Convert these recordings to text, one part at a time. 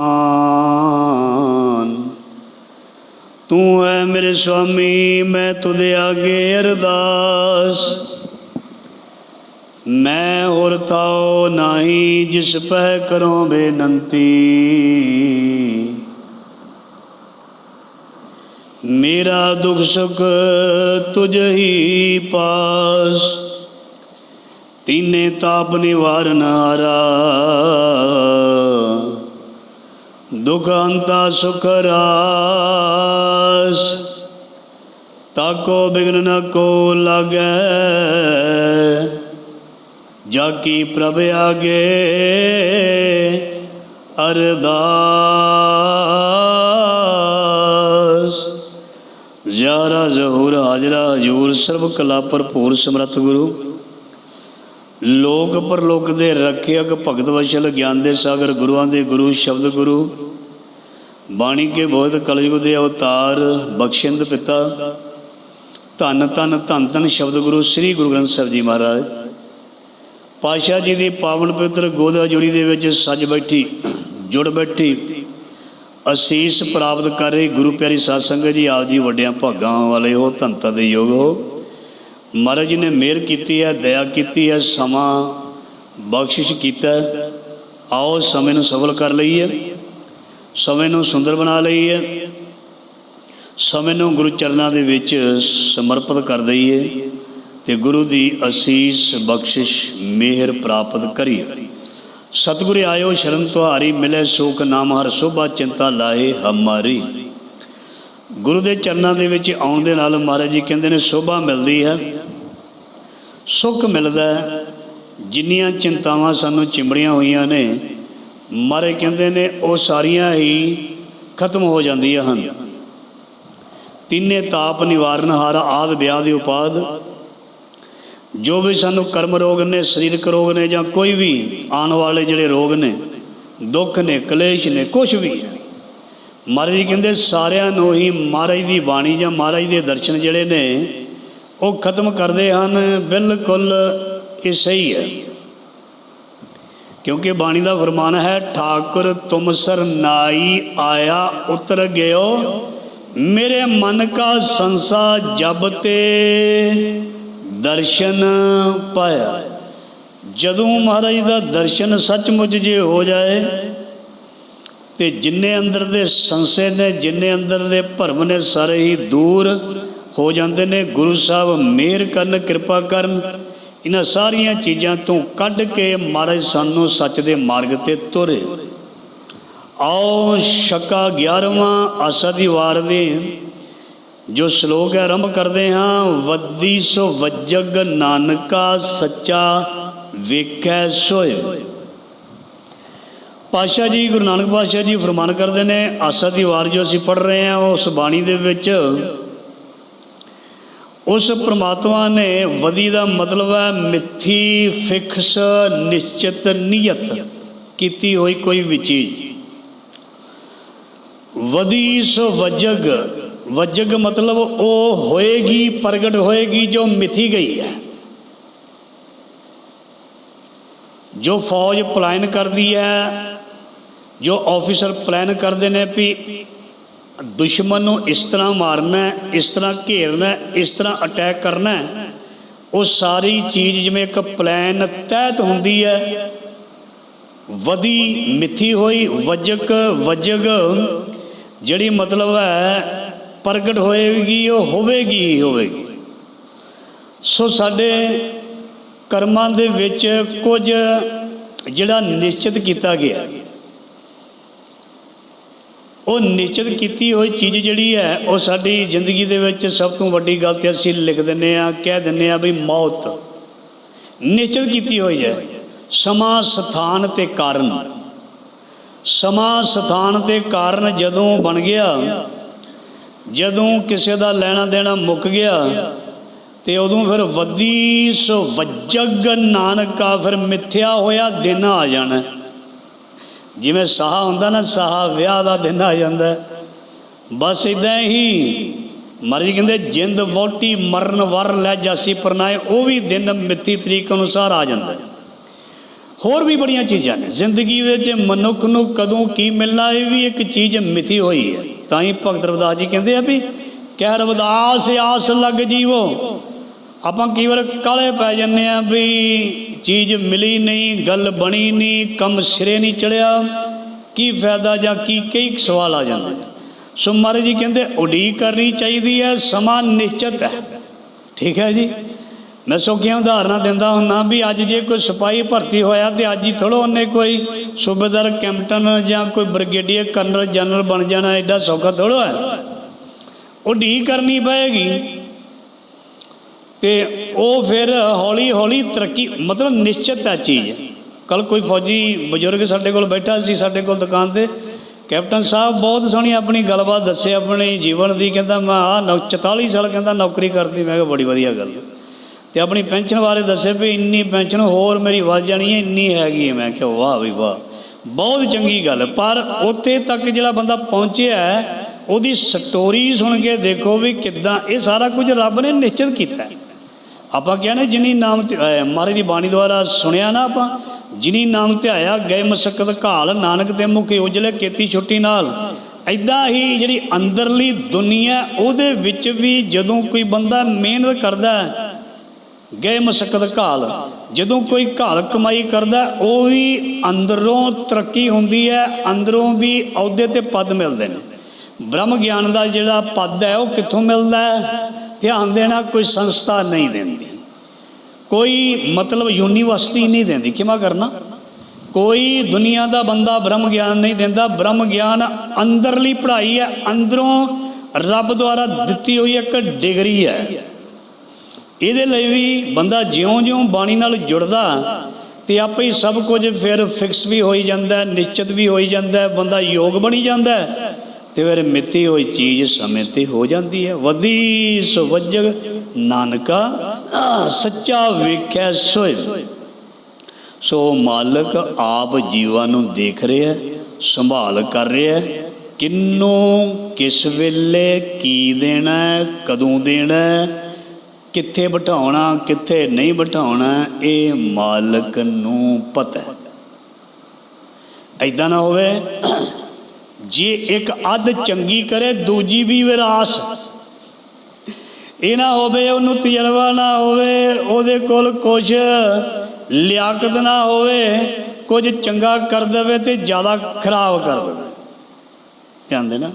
ਆਨ ਤੂੰ ਹੈ ਮੇਰੇ ਸੁਆਮੀ ਮੈਂ ਤੁਦੇ ਆਗੇ ਅਰਦਾਸ। ਮੈਂ ਹੋਰ ਤਾਉ ਨਹੀਂ, ਜਿਸ ਪੈ ਕਰੋ ਬੇਨੰਤੀ। ਮੇਰਾ ਦੁਖ ਸੁਖ ਤੁਝ ਹੀ ਪਾਸ। ਤੀਨੇ ਤਾਪ ਨਿਵਾਰਨ ਹਾਰਾ। ਦੁਖ ਅੰਤਾ ਸੁਖ ਰਾਸ। ਤਾਕੋ ਬਿਗਨ ਨ ਕੋ ਲਾਗੈ। ਜਾ ਕੀ ਪ੍ਰਭ ਆਗੇ, ਅਰਦਾਸ। ਯਾਰਾ ਜ਼ਹੂਰ ਹਾਜ਼ਰਾ ਹਜੂਰ ਸਰਬ ਕਲਾ ਭਰਪੂਰ ਸਮਰੱਥ ਗੁਰੂ। ਲੋਕ ਪਰਲੋਕ ਦੇ ਰੱਖਿਅਕ ਭਗਤ ਵਸ਼ਲ ਗਿਆਨ ਦੇ ਸਾਗਰ ਗੁਰੂਆਂ ਦੇ ਗੁਰੂ, ਸ਼ਬਦ ਗੁਰੂ। ਬਾਣੀ ਕੇ ਬੋਧ ਕਲਯੁਗ ਦੇ ਅਵਤਾਰ ਬਖਸ਼ਿੰਦ ਪਿਤਾ। ਧੰਨ ਧੰਨ ਧੰਨ ਧੰਨ ਸ਼ਬਦ ਗੁਰੂ ਸ੍ਰੀ ਗੁਰੂ ਗ੍ਰੰਥ ਸਾਹਿਬ ਜੀ ਮਹਾਰਾਜ। ਪਾਸ਼ਾ ਜੀ ਦੀ ਪਾਵਨ ਪਵਿੱਤਰ ਗੋਦਾ ਜੁੜੀ ਦੇ ਵਿੱਚ ਸੱਜ ਬੈਠੀ, ਜੁੜ ਬੈਠੀ। ਅਸੀਸ ਪ੍ਰਾਪਤ ਕਰ ਰਹੀ ਗੁਰੂ ਪਿਆਰੀ ਸਾਧ ਸੰਗਤ ਜੀ, ਆਪ ਜੀ ਵੱਡਿਆਂ ਭਾਗਾਂ ਵਾਲੇ ਹੋ ਧੰਤਾ ਦੇ ਯੋਗ ਹੋ। ਮਹਾਰਾਜ ਜੀ ਨੇ ਮਿਹਰ ਕੀਤੀ ਹੈ, ਦਇਆ ਕੀਤੀ ਹੈ, ਸਮਾਂ ਬਖਸ਼ਿਸ਼ ਕੀਤਾ ਆਓ ਸਮੇਂ ਨੂੰ ਸਫਲ ਕਰ ਲਈਏ। ਸਮੇਂ ਨੂੰ ਸੁੰਦਰ ਬਣਾ ਲਈਏ। ਸਮੇਂ ਨੂੰ ਗੁਰੂ ਚਰਨਾਂ ਦੇ ਵਿੱਚ ਸਮਰਪਿਤ ਕਰ ਦਈਏ ਤੇ ਗੁਰੂ ਦੀ ਅਸੀਸ ਬਖਸ਼ਿਸ਼ ਮਿਹਰ ਪ੍ਰਾਪਤ ਕਰੀਏ। ਸਤਿਗੁਰ ਆਇਓ, ਸ਼ਰਨ ਤੁਹਾਰੀ ਮਿਲੇ ਸੁਖ ਨਾਮ ਹਰ ਸੋਭਾ, ਚਿੰਤਾ ਲਾਏ ਹਮਾਰੀ। ਗੁਰੂ ਦੇ ਚਰਨਾਂ ਦੇ ਵਿੱਚ ਆਉਣ ਦੇ ਨਾਲ ਮਹਾਰਾਜ ਜੀ ਕਹਿੰਦੇ ਨੇ, ਸੋਭਾ ਮਿਲਦੀ ਹੈ। ਸੁੱਖ ਮਿਲਦਾ ਜਿੰਨੀਆਂ ਚਿੰਤਾਵਾਂ ਸਾਨੂੰ ਚਿੰਬੜੀਆਂ ਹੋਈਆਂ ਨੇ, ਮਾਰੇ ਕਹਿੰਦੇ ਨੇ, ਉਹ ਸਾਰੀਆਂ ਹੀ ਖਤਮ ਹੋ ਜਾਂਦੀਆਂ ਹਨ। ਤਿੰਨੇ ਤਾਪ ਨਿਵਾਰਨ ਹਾਰ ਆਦ ਵਿਆਹ ਦੇ ਉਪਾਦ। ਜੋ ਵੀ ਸਾਨੂੰ ਕਰਮ ਰੋਗ ਨੇ, ਸਰੀਰਕ ਰੋਗ ਨੇ ਜਾਂ ਕੋਈ ਵੀ ਆਉਣ ਵਾਲੇ ਜਿਹੜੇ ਰੋਗ ਨੇ, ਦੁੱਖ ਨੇ, ਕਲੇਸ਼ ਨੇ ਕੁਝ ਵੀ। ਮਹਾਰਾਜ ਕਹਿੰਦੇ, ਸਾਰਿਆਂ ਨੂੰ ਹੀ ਮਹਾਰਾਜ ਦੀ ਬਾਣੀ ਜਾਂ ਮਹਾਰਾਜ ਦੇ ਦਰਸ਼ਨ ਜਿਹੜੇ ਨੇ ਉਹ ਖਤਮ ਕਰਦੇ ਹਨ, ਬਿਲਕੁਲ ਇਹ ਸਹੀ ਹੈ। ਕਿਉਂਕਿ ਬਾਣੀ ਦਾ ਫਰਮਾਨ ਹੈ, ਠਾਕੁਰ ਤੁਮ ਸਰਨਾਈ ਆਇਆ ਉਤਰ ਗਿਓ, ਮੇਰੇ ਮਨ ਕਾ ਸੰਸਾ ਜਬ ਤੇ ਦਰਸ਼ਨ ਪਾਇਆ। ਜਦੋਂ ਮਹਾਰਾਜ ਦਾ ਦਰਸ਼ਨ ਸੱਚਮੁੱਚ ਜੇ ਹੋ ਜਾਏ, ਤੇ ਜਿੰਨੇ ਅੰਦਰ ਦੇ ਸੰਸੇ ਨੇ, ਜਿੰਨੇ ਅੰਦਰ ਦੇ ਭਰਮ ਨੇ, ਸਾਰੇ ਹੀ ਦੂਰ ਹੋ ਜਾਂਦੇ ਨੇ, ਗੁਰੂ ਸਾਹਿਬ ਮਿਹਰ ਕਰਨ, ਕਿਰਪਾ ਕਰਨ। ਇਹਨਾਂ ਸਾਰੀਆਂ ਚੀਜ਼ਾਂ ਤੋਂ ਕੱਢ ਕੇ ਮਹਾਰਾਜ ਸਾਨੂੰ ਸੱਚ ਦੇ ਮਾਰਗ ਤੇ ਤੁਰੇ। ਆਓ ਸ਼ਕਾ 11ਵਾਂ ਆਸਾ ਦੀ ਵਾਰ ਦੇ, ਜੋ ਸ਼ਲੋਕ ਹੈ ਆਰੰਭ ਕਰਦੇ ਹਾਂ, ਵੱਦੀ ਸੋ ਵਜਗ ਨਾਨਕਾ ਸੱਚਾ ਵੇਖੈ ਸੋਏ ਪਾਸ਼ਾ ਜੀ, ਗੁਰੂ ਨਾਨਕ ਪਾਸ਼ਾ ਜੀ ਫਰਮਾਨ ਕਰਦੇ ਨੇ, ਆਸਾ ਦੀ ਵਾਰ ਜੋ ਅਸੀਂ ਪੜ ਰਹੇ ਹਾਂ, ਉਸ ਬਾਣੀ ਦੇ ਵਿੱਚ ਉਸ ਪ੍ਰਮਾਤਮਾ ਨੇ ਵਦੀ ਦਾ ਮਤਲਬ ਹੈ ਮਿੱਥੀ, ਫਿਕਸ, ਨਿਸ਼ਚਿਤ ਨੀਅਤ ਕੀਤੀ ਹੋਈ ਕੋਈ ਵੀ ਚੀਜ਼। ਵਦੀ ਸੋ ਵਜਗ ਵਜਗ ਮਤਲਬ ਉਹ ਹੋਏਗੀ, ਪ੍ਰਗਟ ਹੋਏਗੀ ਜੋ ਮਿਥੀ ਗਈ ਹੈ। ਜੋ ਫੌਜ ਪਲਾਨ ਕਰਦੀ ਹੈ, ਜੋ ਆਫੀਸਰ ਪਲਾਨ ਕਰਦੇ ਨੇ ਵੀ ਦੁਸ਼ਮਣ ਨੂੰ ਇਸ ਤਰ੍ਹਾਂ ਮਾਰਨਾ ਹੈ ਇਸ ਤਰ੍ਹਾਂ ਘੇਰਨਾ ਹੈ ਇਸ ਤਰ੍ਹਾਂ ਅਟੈਕ ਕਰਨਾ ਹੈ ਉਹ ਸਾਰੀ ਚੀਜ਼ ਜਿਵੇਂ ਇੱਕ ਪਲਾਨ ਤਹਿਤ ਹੁੰਦੀ ਹੈ। ਵਦੀ ਮਿੱਥੀ ਹੋਈ, ਵਜਕ, ਵਜਗ, ਜਿਹੜੀ ਮਤਲਬ ਹੈ ਪ੍ਰਗਟ ਹੋਏਗੀ, ਉਹ ਹੋਵੇਗੀ ਹੀ ਹੋਵੇਗੀ। ਸੋ ਸਾਡੇ ਕਰਮਾਂ ਦੇ ਵਿੱਚ ਕੁਝ ਜਿਹੜਾ ਨਿਸ਼ਚਿਤ ਕੀਤਾ ਗਿਆ। ਉਹ ਨਿਸ਼ਚਿਤ ਕੀਤੀ ਹੋਈ ਚੀਜ਼ ਜਿਹੜੀ ਹੈ, ਉਹ ਸਾਡੀ ਜ਼ਿੰਦਗੀ ਦੇ ਵਿੱਚ ਸਭ ਤੋਂ ਵੱਡੀ ਗੱਲ ਤੇ ਅਸੀਂ ਲਿਖ ਦਿੰਨੇ ਆ ਕਹਿ ਦਿੰਨੇ ਆ ਵੀ ਮੌਤ। ਨਿਸ਼ਚਿਤ ਕੀਤੀ ਹੋਈ ਹੈ। ਸਮਾਂ ਸਥਾਨ ਤੇ ਕਾਰਨ। ਸਮਾਂ ਸਥਾਨ ਤੇ ਕਾਰਨ ਜਦੋਂ ਬਣ ਗਿਆ, ਜਦੋਂ ਕਿਸੇ ਦਾ ਲੈਣਾ ਦੇਣਾ ਮੁੱਕ ਗਿਆ, ਤੇ ਉਦੋਂ ਫਿਰ ਵੱਦੀ ਸੋ ਵਜਗ ਨਾਨਕਾ, ਫਿਰ ਮਿੱਥਿਆ ਹੋਇਆ ਦਿਨ ਆ ਜਾਣਾ। ਜਿਵੇਂ ਸਾਹ ਹੁੰਦਾ ਨਾ, ਸਾਹ ਵਿਆਹ ਦਾ ਦਿਨ ਆ ਜਾਂਦਾ ਬਸ ਇਦਾਂ ਹੀ ਮਰਜ਼ੀ ਕਹਿੰਦੇ, ਜਿੰਦ ਵੋਟੀ ਮਰਨ ਵਰ ਲੈ ਜਾਸੀ ਪਰਨਾਏ, ਉਹ ਵੀ ਦਿਨ ਮਿੱਥੀ ਤਰੀਕ ਅਨੁਸਾਰ ਆ ਜਾਂਦਾ ਹੋਰ ਵੀ ਬੜੀਆਂ ਚੀਜ਼ਾਂ ਨੇ। ਜ਼ਿੰਦਗੀ ਵਿੱਚ ਮਨੁੱਖ ਨੂੰ ਕਦੋਂ ਕੀ ਮਿਲਣਾ, ਇਹ ਵੀ ਇੱਕ ਚੀਜ਼ ਮਿਥੀ ਹੋਈ ਹੈ। ਤਾਂ ਹੀ ਭਗਤ ਰਵਿਦਾਸ ਜੀ ਕਹਿੰਦੇ ਆ ਵੀ, ਕਹਿ ਰਵਿਦਾਸ, ਆਸ ਲੱਗ ਜੀਵੋ। ਆਪਾਂ ਕਈ ਵਾਰ ਕਾਲੇ ਪੈ ਜੰਨੇ ਆ ਵੀ ਚੀਜ਼ ਮਿਲੀ ਨਹੀਂ, ਗੱਲ ਬਣੀ ਨਹੀਂ, ਕੰਮ ਸਿਰੇ ਨਹੀਂ ਚੜਿਆ, ਕੀ ਫਾਇਦਾ ਜਾਂ ਕੀ, ਕਈ ਸਵਾਲ ਆ ਜਾਂਦੇ ਸੋ ਮਹਾਰਾਜ ਜੀ ਕਹਿੰਦੇ, ਉਡੀਕ ਕਰਨੀ ਚਾਹੀਦੀ ਹੈ, ਸਮਾਂ ਨਿਸ਼ਚਿਤ ਹੈ। ਠੀਕ ਹੈ ਜੀ? ਮੈਂ ਸੌਖੀਆਂ ਉਦਾਹਰਨਾਂ ਦਿੰਦਾ ਹੁੰਨਾ ਵੀ ਅੱਜ ਜੇ ਕੋਈ ਸਿਪਾਹੀ ਭਰਤੀ ਹੋਇਆ ਤੇ ਅੱਜ ਹੀ ਥੋੜੋ ਉਹਨੇ ਕੋਈ ਸੂਬੇਦਾਰ, ਕੈਪਟਨ ਜਾਂ ਕੋਈ ਬ੍ਰਿਗੇਡੀਅਰ, ਕਰਨਲ ਜਨਰਲ ਬਣ ਜਾਣਾ, ਐਡਾ ਸੌਖਾ ਥੋੜੋ ਹੈ। ਉਡੀਕ ਕਰਨੀ ਪਏਗੀ। ਤੇ ਉਹ ਫਿਰ ਹੌਲੀ ਹੌਲੀ ਤਰੱਕੀ, ਮਤਲਬ ਨਿਸ਼ਚਿਤ ਹੈ ਚੀਜ਼। ਕੱਲ ਕੋਈ ਫੌਜੀ ਬਜ਼ੁਰਗ ਸਾਡੇ ਕੋਲ ਬੈਠਾ ਸੀ, ਸਾਡੇ ਕੋਲ ਦੁਕਾਨ ਤੇ। ਕੈਪਟਨ ਸਾਹਿਬ ਬਹੁਤ ਸੋਹਣੀ ਆਪਣੀ ਗੱਲਬਾਤ ਦੱਸੇ ਆਪਣੇ ਜੀਵਨ ਦੀ, ਕਹਿੰਦਾ ਮੈਂ ਆ 44 ਸਾਲ ਕਹਿੰਦਾ ਨੌਕਰੀ ਕਰਦੀ ਮੈਂ ਕਿਹਾ ਬੜੀ ਵਧੀਆ ਗੱਲ ਤੇ ਆਪਣੀ ਪੈਨਸ਼ਨ ਬਾਰੇ ਦੱਸੇ ਵੀ ਇੰਨੀ ਪੈਨਸ਼ਨ ਹੋਰ ਮੇਰੀ ਵੱਧ ਜਾਣੀ ਹੈ, ਇੰਨੀ ਹੈਗੀ ਹੈ। ਮੈਂ ਕਿਹਾ ਵਾਹ ਵੀ ਵਾਹ, ਬਹੁਤ ਚੰਗੀ ਗੱਲ। ਪਰ ਉੱਥੇ ਤੱਕ ਜਿਹੜਾ ਬੰਦਾ ਪਹੁੰਚਿਆ ਉਹਦੀ ਸਟੋਰੀ ਸੁਣ ਕੇ ਦੇਖੋ ਵੀ ਕਿੱਦਾਂ ਇਹ ਸਾਰਾ ਕੁਝ ਰੱਬ ਨੇ ਨਿਸ਼ਚਿਤ ਕੀਤਾ। ਹੈ ਆਪਾਂ ਕਿਹਾ ਨਾ ਜਿਨੀ ਨਾਮ ਤੇ ਮਹਾਰਾਜ ਦੀ ਬਾਣੀ ਦੁਆਰਾ ਸੁਣਿਆ ਨਾ ਆਪਾਂ, ਜਿਨੀ ਨਾਮ ਧਿਆਇਆ ਗਏ ਮਸਕਤ ਘਾਲ, ਨਾਨਕ ਤੇ ਮੁਖੇ ਉਜਲੇ ਕੀਤੀ ਛੁੱਟੀ ਨਾਲ। ਐਦਾਂ ਹੀ ਜਿਹੜੀ ਅੰਦਰਲੀ ਦੁਨੀਆ, ਉਹਦੇ ਵਿੱਚ ਵੀ ਜਦੋਂ ਕੋਈ ਬੰਦਾ ਮਿਹਨਤ ਕਰਦਾ, ਗਏ ਮਸਕਤ ਘਾਲ, ਜਦੋਂ ਕੋਈ ਘਾਲ ਕਮਾਈ ਕਰਦਾ, ਉਹ ਵੀ ਅੰਦਰੋਂ ਤਰੱਕੀ ਹੁੰਦੀ ਹੈ, ਅੰਦਰੋਂ ਵੀ ਅਹੁਦੇ ਤੇ ਪਦ ਮਿਲਦੇ ਨੇ। ਬ੍ਰਹਮ ਗਿਆਨ ਦਾ ਜਿਹੜਾ ਪਦ ਹੈ, ਉਹ ਕਿੱਥੋਂ ਮਿਲਦਾ ਹੈ? ਧਿਆਨ ਦੇਣਾ ਕੋਈ ਸੰਸਥਾ ਨਹੀਂ ਦਿੰਦੀ। ਕੋਈ ਮਤਲਬ ਯੂਨੀਵਰਸਿਟੀ ਨਹੀਂ ਦਿੰਦੀ। ਕਿਵੇਂ ਕਰਨਾ? ਕੋਈ ਦੁਨੀਆ ਦਾ ਬੰਦਾ ਬ੍ਰਹਮ ਗਿਆਨ ਨਹੀਂ ਦਿੰਦਾ। ਬ੍ਰਹਮ ਗਿਆਨ ਅੰਦਰਲੀ ਪੜ੍ਹਾਈ ਹੈ, ਅੰਦਰੋਂ ਰੱਬ ਦੁਆਰਾ ਦਿੱਤੀ ਹੋਈ ਇੱਕ ਡਿਗਰੀ ਹੈ। ਇਹਦੇ ਲਈ ਵੀ ਬੰਦਾ ਜਿਉਂ-ਜਿਉਂ ਬਾਣੀ ਨਾਲ ਜੁੜਦਾ ਤੇ ਆਪੇ ਹੀ ਸਭ ਕੁਝ ਫਿਰ ਫਿਕਸ ਵੀ ਹੋਈ ਜਾਂਦਾ, ਨਿਸ਼ਚਿਤ ਵੀ ਹੋਈ ਜਾਂਦਾ, ਬੰਦਾ ਯੋਗ ਬਣੀ ਜਾਂਦਾ। ਤੇ ਫਿਰ ਮਿੱਤੀ ਹੋਈ ਚੀਜ਼ ਸਮੇਂ ਤੇ ਹੋ ਜਾਂਦੀ ਹੈ। ਵਧੀ ਸੁਵਜਗ ਨਾਨਕਾ ਸੱਚਾ ਵੇਖਿਆ ਸੋਏ। ਸੋ ਮਾਲਕ ਆਪ ਜੀਵਾਂ ਨੂੰ ਦੇਖ ਰਿਹਾ, ਸੰਭਾਲ ਕਰ ਰਿਹਾ ਹੈ ਕਿੰਨੂੰ ਕਿਸ ਵੇਲੇ ਕੀ ਦੇਣਾ, ਕਦੋਂ ਦੇਣਾ, ਕਿੱਥੇ ਬਿਠਾਉਣਾ, ਕਿੱਥੇ ਨਹੀਂ ਬਿਠਾਉਣਾ, ਇਹ ਮਾਲਕ ਨੂੰ ਪਤਾ ਹੈ। ਐਦਾਂ ਨਾ ਹੋਵੇ ਜੇ ਇੱਕ ਅੱਧ ਚੰਗੀ ਕਰੇ, ਦੂਜੀ ਵੀ ਵਿਰਾਸ। ਇਹ ਨਾ ਹੋਵੇ, ਉਹਨੂੰ ਤਜਰਬਾ ਨਾ ਹੋਵੇ, ਉਹਦੇ ਕੋਲ ਕੁਝ ਲਿਆਕਤ ਨਾ ਹੋਵੇ, ਕੁਝ ਚੰਗਾ ਕਰ ਦੇਵੇ ਤੇ ਜ਼ਿਆਦਾ ਖਰਾਬ ਕਰ ਦੇਵੇ। ਧਿਆਨ ਦੇਣਾ।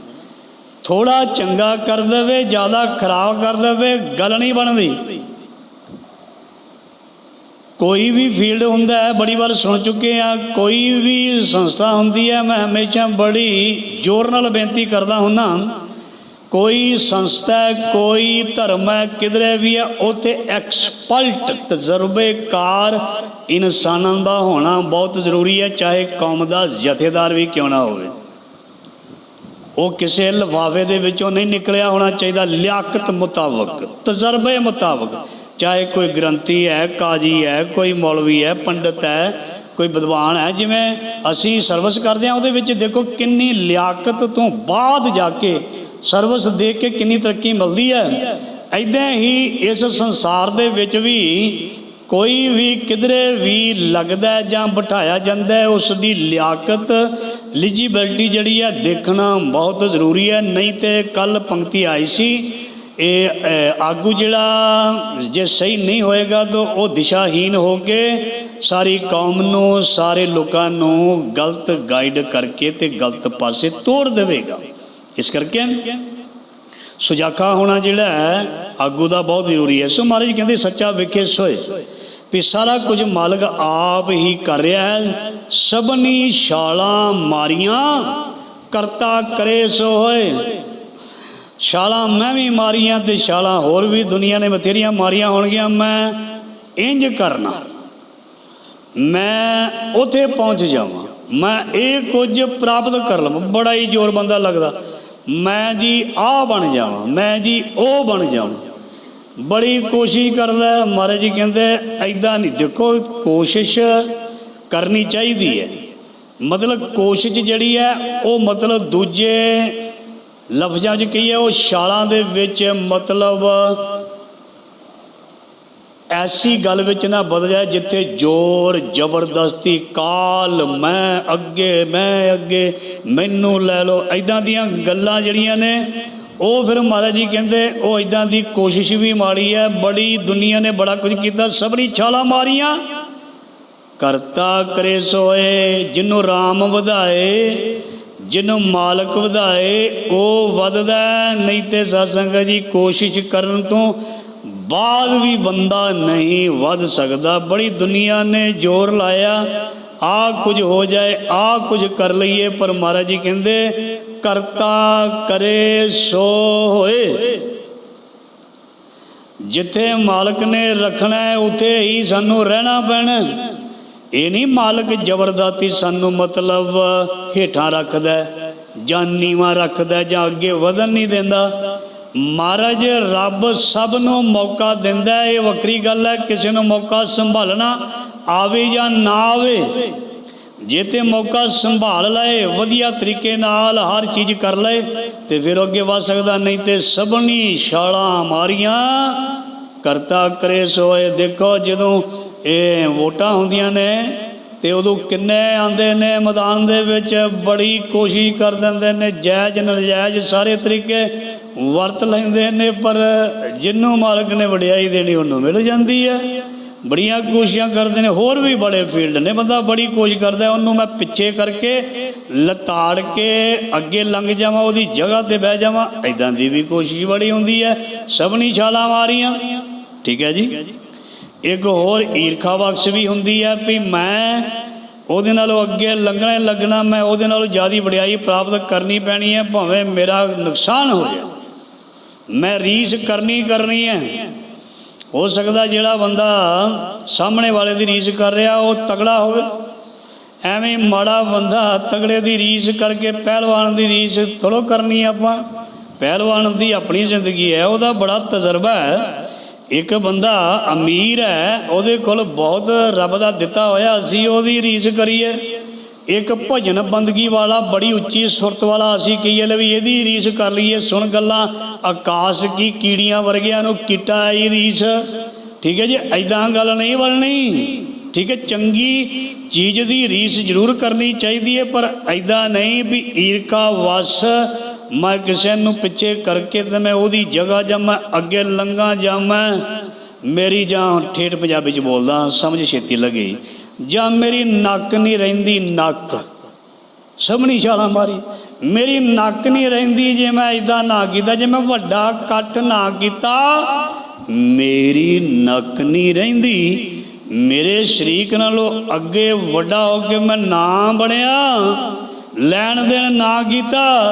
ਥੋੜਾ ਚੰਗਾ ਕਰ ਦੇਵੇ, ਜ਼ਿਆਦਾ ਖਰਾਬ ਕਰ ਦੇਵੇ, ਗੱਲ ਨਹੀਂ ਬਣਦੀ। ਕੋਈ ਵੀ ਫੀਲਡ ਹੁੰਦਾ ਹੈ, ਬੜੀ ਵਾਰ ਸੁਣ ਚੁੱਕੇ ਆ ਕੋਈ ਵੀ ਸੰਸਥਾ ਹੁੰਦੀ ਹੈ, ਮੈਂ ਹਮੇਸ਼ਾ ਬੜੀ ਜ਼ੋਰ ਨਾਲ ਬੇਨਤੀ ਕਰਦਾ ਹੁੰਨਾ, ਕੋਈ ਸੰਸਥਾ ਕੋਈ ਧਰਮ ਹੈ, ਕਿਧਰੇ ਵੀ ਹੈ, ਉੱਥੇ ਐਕਸਪਰਟ ਤਜਰਬੇਕਾਰ ਇਨਸਾਨਾਂ ਦਾ ਹੋਣਾ ਬਹੁਤ ਜ਼ਰੂਰੀ ਹੈ, ਚਾਹੇ ਕੌਮ ਦਾ ਜਥੇਦਾਰ ਵੀ ਕਿਉਂ ਨਾ ਹੋਵੇ। ਉਹ ਕਿਸੇ ਲਿਫਾਫੇ ਦੇ ਵਿੱਚੋਂ ਨਹੀਂ ਨਿਕਲਿਆ ਹੋਣਾ ਚਾਹੀਦਾ, ਲਿਆਕਤ ਮੁਤਾਬਕ, ਤਜਰਬੇ ਮੁਤਾਬਕ। ਚਾਹੇ ਕੋਈ ਗ੍ਰੰਥੀ ਹੈ, ਕਾਜੀ ਹੈ, ਕੋਈ ਮੌਲਵੀ ਹੈ, ਪੰਡਤ ਹੈ, ਕੋਈ ਵਿਦਵਾਨ ਹੈ, ਜਿਵੇਂ ਅਸੀਂ ਸਰਵਿਸ ਕਰਦੇ ਹਾਂ, ਉਹਦੇ ਵਿੱਚ ਦੇਖੋ ਕਿੰਨੀ ਲਿਆਕਤ ਤੋਂ ਬਾਅਦ ਜਾ ਕੇ ਸਰਵਿਸ ਦੇ ਕੇ ਕਿੰਨੀ ਤਰੱਕੀ ਮਿਲਦੀ ਹੈ। ਐਦਾਂ ਹੀ ਇਸ ਸੰਸਾਰ ਦੇ ਵਿੱਚ ਵੀ ਕੋਈ ਵੀ ਕਿਧਰੇ ਵੀ ਲੱਗਦਾ ਜਾਂ ਬਿਠਾਇਆ ਜਾਂਦਾ ਉਸ ਦੀ ਲਿਆਕਤ ਐਲੀਜੀਬਿਲਟੀ ਜਿਹੜੀ ਹੈ, ਦੇਖਣਾ ਬਹੁਤ ਜ਼ਰੂਰੀ ਹੈ। ਨਹੀਂ ਤੇ ਕੱਲ ਪੰਕਤੀ ਆਈ ਸੀ ਇਹ ਆਗੂ ਜਿਹੜਾ ਜੇ ਸਹੀ ਨਹੀਂ ਹੋਏਗਾ ਤਾਂ ਉਹ ਦਿਸ਼ਾਹੀਨ ਹੋ ਕੇ ਸਾਰੀ ਕੌਮ ਨੂੰ, ਸਾਰੇ ਲੋਕਾਂ ਨੂੰ ਗਲਤ ਗਾਈਡ ਕਰਕੇ ਤੇ ਗਲਤ ਪਾਸੇ ਤੋੜ ਦੇਵੇਗਾ। ਇਸ ਕਰਕੇ ਸੁਜਾਖਾ ਹੋਣਾ ਜਿਹੜਾ ਹੈ, ਆਗੂ ਦਾ ਬਹੁਤ ਜ਼ਰੂਰੀ ਹੈ। ਸੋ ਮਹਾਰਾਜ ਕਹਿੰਦੇ, ਸੱਚਾ ਵੇਖੇ ਸੋਏ, ਵੀ ਸਾਰਾ ਕੁਝ ਮਾਲਕ ਆਪ ਹੀ ਕਰ ਰਿਹਾ ਹੈ। ਸਭਨੀ ਛਾਲਾਂ ਮਾਰੀਆਂ, ਕਰਤਾ ਕਰੇ ਸੋ ਹੋਏ ਛਾਲਾਂ ਮੈਂ ਵੀ ਮਾਰੀਆਂ ਤੇ ਛਾਲਾਂ ਹੋਰ ਵੀ ਦੁਨੀਆ ਨੇ ਬਥੇਰੀਆਂ ਮਾਰੀਆਂ ਹੋਣਗੀਆਂ, ਮੈਂ ਇੰਜ ਕਰਨਾ। ਮੈਂ ਉਥੇ ਪਹੁੰਚ ਜਾਵਾਂ। ਮੈਂ ਇਹ ਕੁਝ ਪ੍ਰਾਪਤ ਕਰ ਲਵਾਂ। ਬੜਾ ਹੀ ਜ਼ੋਰ ਬੰਦਾ ਲੱਗਦਾ। ਮੈਂ ਜੀ ਆਹ ਬਣ ਜਾਵਾਂ, ਮੈਂ ਜੀ ਉਹ ਬਣ ਜਾਵਾਂ। ਬੜੀ ਕੋਸ਼ਿਸ਼ ਕਰਦਾ, ਮਹਾਰਾਜ ਜੀ ਕਹਿੰਦੇ ਐਦਾਂ ਨਹੀਂ, ਦੇਖੋ, ਕੋਸ਼ਿਸ਼ ਕਰਨੀ ਚਾਹੀਦੀ ਹੈ। ਮਤਲਬ ਕੋਸ਼ਿਸ਼ ਜਿਹੜੀ ਹੈ, ਉਹ ਮਤਲਬ ਦੂਜੇ ਲਫ਼ਜ਼ਾਂ 'ਚ ਕੀ ਹੈ? ਉਹ ਛਾਲਾਂ ਦੇ ਵਿੱਚ ਮਤਲਬ ਐਸੀ ਗੱਲ ਵਿੱਚ ਨਾ ਬਦਲ ਜਾਏ ਜਿੱਥੇ ਜ਼ੋਰ, ਜ਼ਬਰਦਸਤੀ, ਕਾਲ, ਮੈਂ ਅੱਗੇ ਮੈਂ ਅੱਗੇ, ਮੈਨੂੰ ਲੈ ਲਓ। ਐਦਾਂ ਦੀਆਂ ਗੱਲਾਂ ਜਿਹੜੀਆਂ ਨੇ, ਉਹ ਫਿਰ ਮਹਾਰਾਜ ਜੀ ਕਹਿੰਦੇ, ਉਹ ਐਦਾਂ ਦੀ ਕੋਸ਼ਿਸ਼ ਵੀ ਮਾੜੀ ਹੈ। ਬੜੀ ਦੁਨੀਆ ਨੇ ਬੜਾ ਕੁਝ ਕੀਤਾ, ਸਭਰੀ ਛਾਲਾਂ ਮਾਰੀਆਂ। ਕਰਤਾ ਕਰੇ ਸੋਏ ਜਿਹਨੂੰ RAM ਵਧਾਏ ਜਿਹਨੂੰ ਮਾਲਕ ਵਧਾਏ, ਉਹ ਵੱਧਦਾ ਨਹੀਂ ਤੇ ਸਤਸੰਗ ਜੀ, ਕੋਸ਼ਿਸ਼ ਕਰਨ ਤੋਂ ਬਾਅਦ ਵੀ ਬੰਦਾ ਨਹੀਂ ਵੱਧ ਸਕਦਾ। ਬੜੀ ਦੁਨੀਆ ਨੇ ਜ਼ੋਰ ਲਾਇਆ ਆ ਕੁਝ ਹੋ ਜਾਏ ਆ ਕੁਝ ਕਰ ਲਈਏ, ਪਰ ਮਹਾਰਾਜ ਜੀ ਕਹਿੰਦੇ, ਕਰਤਾ ਕਰੇ ਸੋ ਹੋਏ। ਜਿੱਥੇ ਮਾਲਕ ਨੇ ਰੱਖਣਾ ਹੈ, ਉੱਥੇ ਹੀ ਸਾਨੂੰ ਰਹਿਣਾ ਪੈਣਾ ਇਹ ਨਹੀਂ ਮਾਲਕ ਜ਼ਬਰਦਸਤੀ ਸਾਨੂੰ ਮਤਲਬ ਹੇਠਾਂ ਰੱਖਦਾ, ਜਾਂ ਨੀਵਾਂ ਰੱਖਦਾ, ਜਾਂ ਅੱਗੇ ਵਧਣ ਨਹੀਂ ਦਿੰਦਾ। ਮਹਾਰਾਜ, ਰੱਬ ਸਭ ਨੂੰ ਮੌਕਾ ਦਿੰਦਾ, ਇਹ ਵੱਖਰੀ ਗੱਲ ਹੈ, ਕਿਸੇ ਨੂੰ ਮੌਕਾ ਸੰਭਾਲਣਾ ਆਵੇ ਜਾਂ ਨਾ ਆਵੇ। ਜੇ ਤੇ ਮੌਕਾ ਸੰਭਾਲ ਲਏ, ਵਧੀਆ ਤਰੀਕੇ ਨਾਲ ਹਰ ਚੀਜ਼ ਕਰ ਲਏ, ਤੇ ਫਿਰ ਅੱਗੇ ਵਧ ਸਕਦਾ, ਨਹੀਂ ਤੇ ਸਭਨੀ ਛਾਲਾਂ ਮਾਰੀਆਂ। ਕਰਤਾ ਕਰੇ ਸੋਏ ਦੇਖੋ ਜਦੋਂ ਇਹ ਵੋਟਾਂ ਹੁੰਦੀਆਂ ਨੇ ਤੇ ਉਦੋਂ ਕਿੰਨੇ ਆਂਦੇ ਨੇ ਮੈਦਾਨ ਦੇ ਵਿੱਚ, ਬੜੀ ਕੋਸ਼ਿਸ਼ ਕਰ ਦਿੰਦੇ ਨੇ, ਜਾਇਜ਼, ਨਜਾਇਜ਼ ਸਾਰੇ ਤਰੀਕੇ ਵਰਤ ਲੈਂਦੇ ਨੇ, ਪਰ ਜਿੰਨੂੰ ਮਾਲਕ ਨੇ ਵਡਿਆਈ ਦੇਣੀ ਉਹਨੂੰ ਮਿਲ ਜਾਂਦੀ ਹੈ। ਬੜੀਆਂ ਕੋਸ਼ਿਸ਼ਾਂ ਕਰਦੇ ਨੇ, ਹੋਰ ਵੀ ਬੜੇ ਫੀਲਡ ਨੇ, ਬੰਦਾ ਬੜੀ ਕੋਸ਼ਿਸ਼ ਕਰਦਾ, ਉਹਨੂੰ ਮੈਂ ਪਿੱਛੇ ਕਰਕੇ ਲਤਾੜ ਕੇ ਅੱਗੇ ਲੰਘ ਜਾਵਾਂ, ਉਹਦੀ ਜਗ੍ਹਾ ਤੇ ਬਹਿ ਜਾਵਾਂ ਐਦਾਂ ਦੀ ਵੀ ਕੋਸ਼ਿਸ਼ ਬੜੀ ਹੁੰਦੀ ਹੈ। ਸਭਨੀ ਛਾਲਾਂ ਮਾਰੀਆਂ। ਠੀਕ ਹੈ ਜੀ? ਇੱਕ ਹੋਰ ਈਰਖਾ ਬਖਸ਼ ਵੀ ਹੁੰਦੀ ਹੈ ਵੀ ਮੈਂ ਉਹਦੇ ਨਾਲੋਂ ਅੱਗੇ ਲੰਘਣਾ ਲੱਗਣਾ ਮੈਂ ਉਹਦੇ ਨਾਲੋਂ ਜ਼ਿਆਦਾ ਵਡਿਆਈ ਪ੍ਰਾਪਤ ਕਰਨੀ ਪੈਣੀ ਹੈ, ਭਾਵੇਂ ਮੇਰਾ ਨੁਕਸਾਨ ਹੋ ਜਾਏ। ਮੈਂ ਰੀਸ ਕਰਨੀ ਕਰਨੀ ਹੈ। ਹੋ ਸਕਦਾ ਜਿਹੜਾ ਬੰਦਾ ਸਾਹਮਣੇ ਵਾਲੇ ਦੀ ਰੀਸ ਕਰ ਰਿਹਾ, ਉਹ ਤਗੜਾ ਹੋਵੇ। ਐਵੇਂ ਮਾੜਾ ਬੰਦਾ ਤਗੜੇ ਦੀ ਰੀਸ ਕਰਕੇ ਪਹਿਲਵਾਨ ਦੀ ਰੀਸ ਥੋੜੋ ਕਰਨੀ ਆਪਾਂ। ਪਹਿਲਵਾਨ ਦੀ ਆਪਣੀ ਜ਼ਿੰਦਗੀ ਹੈ, ਉਹਦਾ ਬੜਾ ਤਜਰਬਾ ਹੈ। ਇੱਕ ਬੰਦਾ ਅਮੀਰ ਹੈ, ਉਹਦੇ ਕੋਲ ਬਹੁਤ ਰੱਬ ਦਾ ਦਿੱਤਾ ਹੋਇਆ, ਅਸੀਂ ਉਹਦੀ ਰੀਸ ਕਰੀਏ। ਇੱਕ ਭਜਨ ਬੰਦਗੀ ਵਾਲਾ, ਬੜੀ ਉੱਚੀ ਸੁਰਤ ਵਾਲਾ, ਅਸੀਂ ਕਹੀਏ ਲੈ ਵੀ ਇਹਦੀ ਰੀਸ ਕਰ ਲਈਏ, ਸੁਣ ਗੱਲਾਂ, ਆਕਾਸ਼ ਕੀ ਕੀੜੀਆਂ ਵਰਗਿਆਂ ਨੂੰ ਕਿਟਾ ਆਈ ਰੀਸ। ਠੀਕ ਹੈ ਜੀ ਐਦਾਂ ਗੱਲ ਨਹੀਂ ਬਣਨੀ। ਠੀਕ ਹੈ, ਚੰਗੀ ਚੀਜ਼ ਦੀ ਰੀਸ ਜ਼ਰੂਰ ਕਰਨੀ ਚਾਹੀਦੀ ਹੈ, ਪਰ ਐਦਾਂ ਨਹੀਂ ਵੀ ਈਰਕਾ ਵਸ ਮੈਂ ਕਿਸੇ ਨੂੰ ਪਿੱਛੇ ਕਰਕੇ ਤੇ ਮੈਂ ਉਹਦੀ ਜਗ੍ਹਾ ਜਾਂ ਮੈਂ ਅੱਗੇ ਲੰਗਾ ਜਾਂ ਮੈਂ ਮੇਰੀ ਜਾਂ ਠੇਠ ਪੰਜਾਬੀ ਚ ਬੋਲਦਾ, ਸਮਝ ਛੇਤੀ ਲੱਗੇ। ਜਾਂ ਮੇਰੀ ਨੱਕ ਨਹੀਂ ਰਹਿੰਦੀ ਨੱਕ। ਸਭਨੀ ਛਾਲਾਂ ਮਾਰੀ। ਮੇਰੀ ਨੱਕ ਨਹੀਂ ਰਹਿੰਦੀ ਜੇ ਮੈਂ ਇਦਾਂ ਨਾ ਕੀਤਾ, ਜੇ ਮੈਂ ਵੱਡਾ ਕੱਟ ਨਾ ਕੀਤਾ, ਮੇਰੀ ਨੱਕ ਨਹੀਂ ਰਹਿੰਦੀ। ਮੇਰੇ ਸ਼ਰੀਕ ਨਾਲੋਂ ਅੱਗੇ ਵੱਡਾ ਹੋ ਕੇ ਮੈਂ ਨਾ ਬਣਿਆ, ਲੈਣ ਦੇਣ ਨਾ ਕੀਤਾ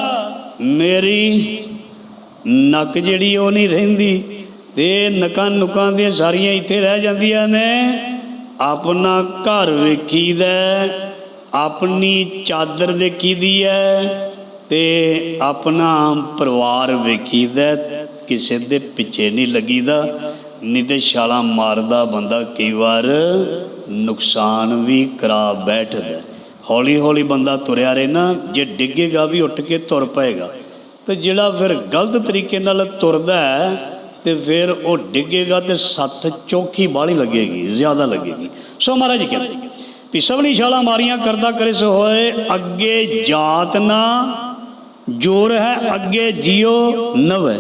ਮੇਰੀ ਨੱਕ ਜਿਹੜੀ ਉਹ ਨਹੀਂ ਰਹਿੰਦੀ, ਤੇ ਨਕਾਂ ਨੁਕਾਂ ਦੀਆਂ ਸਾਰੀਆਂ ਇੱਥੇ ਰਹਿ ਜਾਂਦੀਆਂ ਨੇ। ਆਪਣਾ ਘਰ ਵੇਖੀਦਾ ਆਪਣੀ ਚਾਦਰ ਦੇਖੀਦੀ ਹੈ ਤੇ ਆਪਣਾ ਪਰਿਵਾਰ ਵੇਖੀਦਾ ਕਿਸੇ ਦੇ ਪਿੱਛੇ ਨਹੀਂ ਲੱਗੀਦਾ, ਨਹੀਂ ਤੇ ਛਾਲਾਂ ਮਾਰਦਾ ਬੰਦਾ ਕਈ ਵਾਰ ਨੁਕਸਾਨ ਵੀ ਕਰਾ ਬੈਠਦਾ ਹੌਲੀ ਹੌਲੀ ਬੰਦਾ ਤੁਰਿਆ ਰਹੇ ਨਾ ਜੇ ਡਿੱਗੇਗਾ ਵੀ ਉੱਠ ਕੇ ਤੁਰ ਪਏਗਾ। ਤੇ ਜਿਹੜਾ ਫਿਰ ਗਲਤ ਤਰੀਕੇ ਨਾਲ ਤੁਰਦਾ ਹੈ, ਤੇ ਫਿਰ ਉਹ ਡਿੱਗੇਗਾ ਤੇ ਸੱਤ ਚੌਖੀ ਬਾਹਲੀ ਲੱਗੇਗੀ, ਜ਼ਿਆਦਾ ਲੱਗੇਗੀ। ਸੋ ਮਹਾਰਾਜ ਕਹਿੰਦੇ ਵੀ ਸਭਨੀ ਛਾਲਾਂ ਮਾਰੀਆਂ ਕਰਦਾ ਕਰੇ ਸੋ ਹੋਏ, ਅੱਗੇ ਜਾਤ ਨਾ ਜੋਰ ਹੈ, ਅੱਗੇ ਜਿਉ ਨਵ।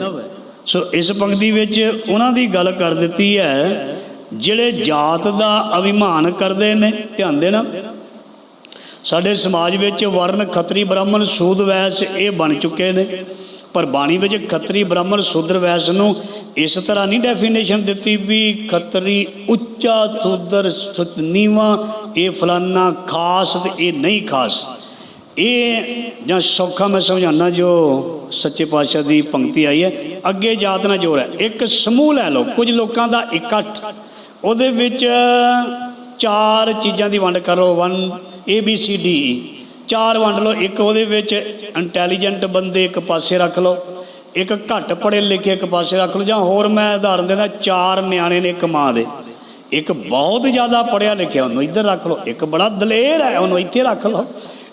ਸੋ ਇਸ ਪੰਕਤੀ ਵਿੱਚ ਉਹਨਾਂ ਦੀ ਗੱਲ ਕਰ ਦਿੱਤੀ ਹੈ, ਜਿਹੜੇ ਜਾਤ ਦਾ ਅਭਿਮਾਨ ਕਰਦੇ ਨੇ, ਧਿਆਨ ਦੇਣਾ। ਸਾਡੇ ਸਮਾਜ ਵਿੱਚ ਵਰਨ ਖੱਤਰੀ ਬ੍ਰਾਹਮਣ ਸੂਦ ਵੈਸ ਇਹ ਬਣ ਚੁੱਕੇ ਨੇ। ਪਰ ਬਾਣੀ ਵਿੱਚ ਖੱਤਰੀ ਬ੍ਰਾਹਮਣ ਸੂਦਰ ਵੈਸ ਨੂੰ ਇਸ ਤਰ੍ਹਾਂ ਨਹੀਂ ਡੈਫੀਨੇਸ਼ਨ ਦਿੱਤੀ ਵੀ ਖੱਤਰੀ ਉੱਚਾ ਸੂਦਰ ਸੁਤ ਨੀਵਾ, ਇਹ ਫਲਾਨਾ ਖਾਸ ਤੇ ਇਹ ਨਹੀਂ ਖਾਸ। ਇਹ ਜਾਂ ਸੌਖਾ ਮੈਂ ਸਮਝਾਣਾ ਜੋ ਸੱਚੇ ਪਾਤਸ਼ਾਹ ਦੀ ਪੰਕਤੀ ਆਈ ਹੈ, ਅੱਗੇ ਜਾਤ ਨਾਲ ਜੋਰ ਹੈ। ਇੱਕ ਸਮੂਹ ਲੈ ਲਓ, ਕੁਝ ਲੋਕਾਂ ਦਾ ਇਕੱਠ। ਉਹਦੇ ਵਿੱਚ ਚਾਰ ਚੀਜ਼ਾਂ ਦੀ ਵੰਡ ਕਰੋ 1 ਏ ਬੀ ਸੀ ਡੀ ਚਾਰ ਵੰਡ ਲਓ, ਇੱਕ ਉਹਦੇ ਵਿੱਚ ਇੰਟੈਲੀਜੈਂਟ ਬੰਦੇ ਇੱਕ ਪਾਸੇ ਰੱਖ ਲਓ, ਇੱਕ ਘੱਟ ਪੜ੍ਹੇ ਲਿਖੇ ਇੱਕ ਪਾਸੇ ਰੱਖ ਲਓ, ਜਾਂ ਹੋਰ ਮੈਂ ਉਦਾਹਰਨ ਦਿੰਦਾ, ਚਾਰ ਨਿਆਣੇ ਨੇ ਇੱਕ ਮਾਂ ਦੇ। ਇੱਕ ਬਹੁਤ ਜ਼ਿਆਦਾ ਪੜ੍ਹਿਆ ਲਿਖਿਆ, ਉਹਨੂੰ ਇੱਧਰ ਰੱਖ ਲਓ, ਇੱਕ ਬੜਾ ਦਲੇਰ ਹੈ, ਉਹਨੂੰ ਇੱਥੇ ਰੱਖ ਲਓ,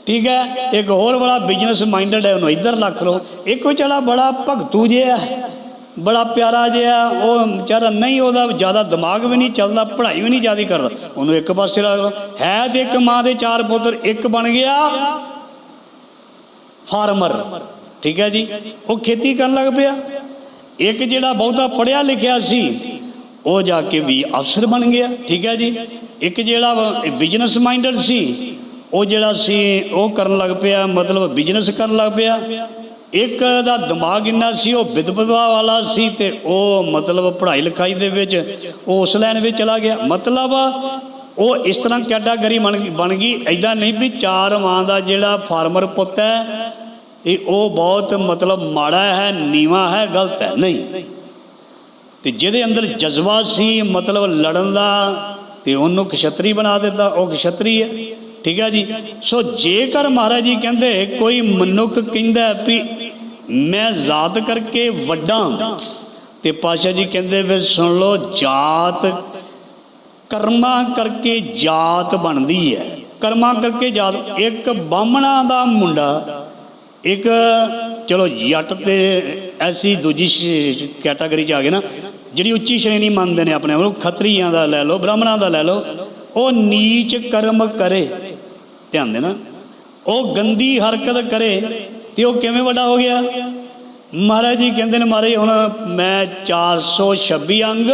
ਠੀਕ ਹੈ? ਇੱਕ ਹੋਰ ਬੜਾ ਬਿਜ਼ਨਸ ਮਾਈਂਡਡ ਹੈ, ਉਹਨੂੰ ਇੱਧਰ ਰੱਖ ਲਓ, ਇੱਕ ਵਿਚਾਰਾ ਬੜਾ ਭਗਤੂ ਜਿਹਾ ਹੈ। ਬੜਾ ਪਿਆਰਾ ਜਿਹਾ, ਉਹ ਵਿਚਾਰਾ ਨਹੀਂ, ਉਹਦਾ ਜ਼ਿਆਦਾ ਦਿਮਾਗ ਵੀ ਨਹੀਂ ਚੱਲਦਾ, ਪੜ੍ਹਾਈ ਵੀ ਨਹੀਂ ਜ਼ਿਆਦਾ ਕਰਦਾ। ਉਹਨੂੰ ਇੱਕ ਪਾਸੇ ਰੱਖ ਹੈ ਤੇ ਇੱਕ ਮਾਂ ਦੇ ਚਾਰ ਪੁੱਤਰ, ਇੱਕ ਬਣ ਗਿਆ। ਫਾਰਮਰ। ਠੀਕ ਹੈ ਜੀ? ਉਹ ਖੇਤੀ ਕਰਨ ਲੱਗ ਪਿਆ। ਇੱਕ ਜਿਹੜਾ ਬਹੁਤਾ ਪੜਿਆ ਲਿਖਿਆ ਸੀ, ਉਹ ਜਾ ਕੇ ਵੀ ਅਫਸਰ ਬਣ ਗਿਆ। ਠੀਕ ਹੈ ਜੀ? ਇੱਕ ਜਿਹੜਾ ਬਿਜ਼ਨਸ ਮਾਈਂਡਡ ਸੀ, ਉਹ ਜਿਹੜਾ ਸੀ, ਉਹ ਕਰਨ ਲੱਗ ਪਿਆ, ਮਤਲਬ ਬਿਜ਼ਨਸ ਕਰਨ ਲੱਗ ਪਿਆ। ਇੱਕ ਦਾ ਦਿਮਾਗ ਇੰਨਾ ਸੀ, ਉਹ ਵਿਦਵਤਾ ਵਾਲਾ ਸੀ ਤੇ ਉਹ ਮਤਲਬ ਪੜ੍ਹਾਈ ਲਿਖਾਈ ਦੇ ਵਿੱਚ ਉਹ ਉਸ ਲਾਈਨ ਵਿੱਚ ਚਲਾ ਗਿਆ। ਮਤਲਬ ਉਹ ਇਸ ਤਰ੍ਹਾਂ ਕੈਟਾਗਰੀ ਬਣ ਗਈ ਬਣ ਗਈ। ਐਦਾਂ ਨਹੀਂ ਵੀ ਚਾਰ ਮਾਂ ਦਾ ਜਿਹੜਾ ਫਾਰਮਰ ਪੁੱਤ ਹੈ, ਇਹ ਉਹ ਬਹੁਤ ਮਤਲਬ ਮਾੜਾ ਹੈ, ਨੀਵਾ ਹੈ, ਗਲਤ ਹੈ। ਨਹੀਂ। ਤੇ ਜਿਹਦੇ ਅੰਦਰ ਜਜ਼ਬਾ ਸੀ, ਮਤਲਬ ਲੜਨ ਦਾ, ਤੇ ਉਹਨੂੰ ਖਸ਼ਤਰੀ ਬਣਾ ਦਿੱਤਾ। ਉਹ ਖਸ਼ਤਰੀ ਹੈ। ਠੀਕ ਹੈ ਜੀ? ਸੋ ਜੇਕਰ ਮਹਾਰਾਜ ਜੀ ਕਹਿੰਦੇ ਕੋਈ ਮਨੁੱਖ ਕਹਿੰਦਾ ਵੀ ਮੈਂ ਜ਼ਾਤ ਕਰਕੇ ਵੱਡਾ ਤੇ ਪਾਸ਼ਾ ਜੀ ਕਹਿੰਦੇ ਫਿਰ ਸੁਣ ਲਓ, ਜਾਤ ਕਰਮਾਂ ਕਰਕੇ ਜਾਤ ਬਣਦੀ ਹੈ। ਕਰਮਾਂ ਕਰਕੇ ਜਾਤ, ਇੱਕ ਬਾਹਮਣਾ ਦਾ ਮੁੰਡਾ, ਇੱਕ ਚਲੋ ਜੱਟ ਤੇ ਐਸੀ ਦੂਜੀ ਕੈਟਾਗਰੀ ਚ ਆ ਗਏ ਨਾ, ਜਿਹੜੀ ਉੱਚੀ ਸ਼੍ਰੇਣੀ ਮੰਨਦੇ ਨੇ ਆਪਣੇ ਆਪ ਨੂੰ, ਖੱਤਰੀਆਂ ਦਾ ਲੈ ਲਓ, ਬ੍ਰਾਹਮਣਾਂ ਦਾ ਲੈ ਲਓ, ਉਹ ਨੀਚ ਕਰਮ ਕਰੇ। ਧਿਆਨ ਦੇਣਾ। ਉਹ ਗੰਦੀ ਹਰਕਤ ਕਰੇ ਤੇ ਉਹ ਕਿਵੇਂ ਵੱਡਾ ਹੋ ਗਿਆ? ਮਹਾਰਾਜ ਜੀ ਕਹਿੰਦੇ ਨੇ, ਮਹਾਰਾਜ, ਹੁਣ ਮੈਂ 426 ਅੰਗ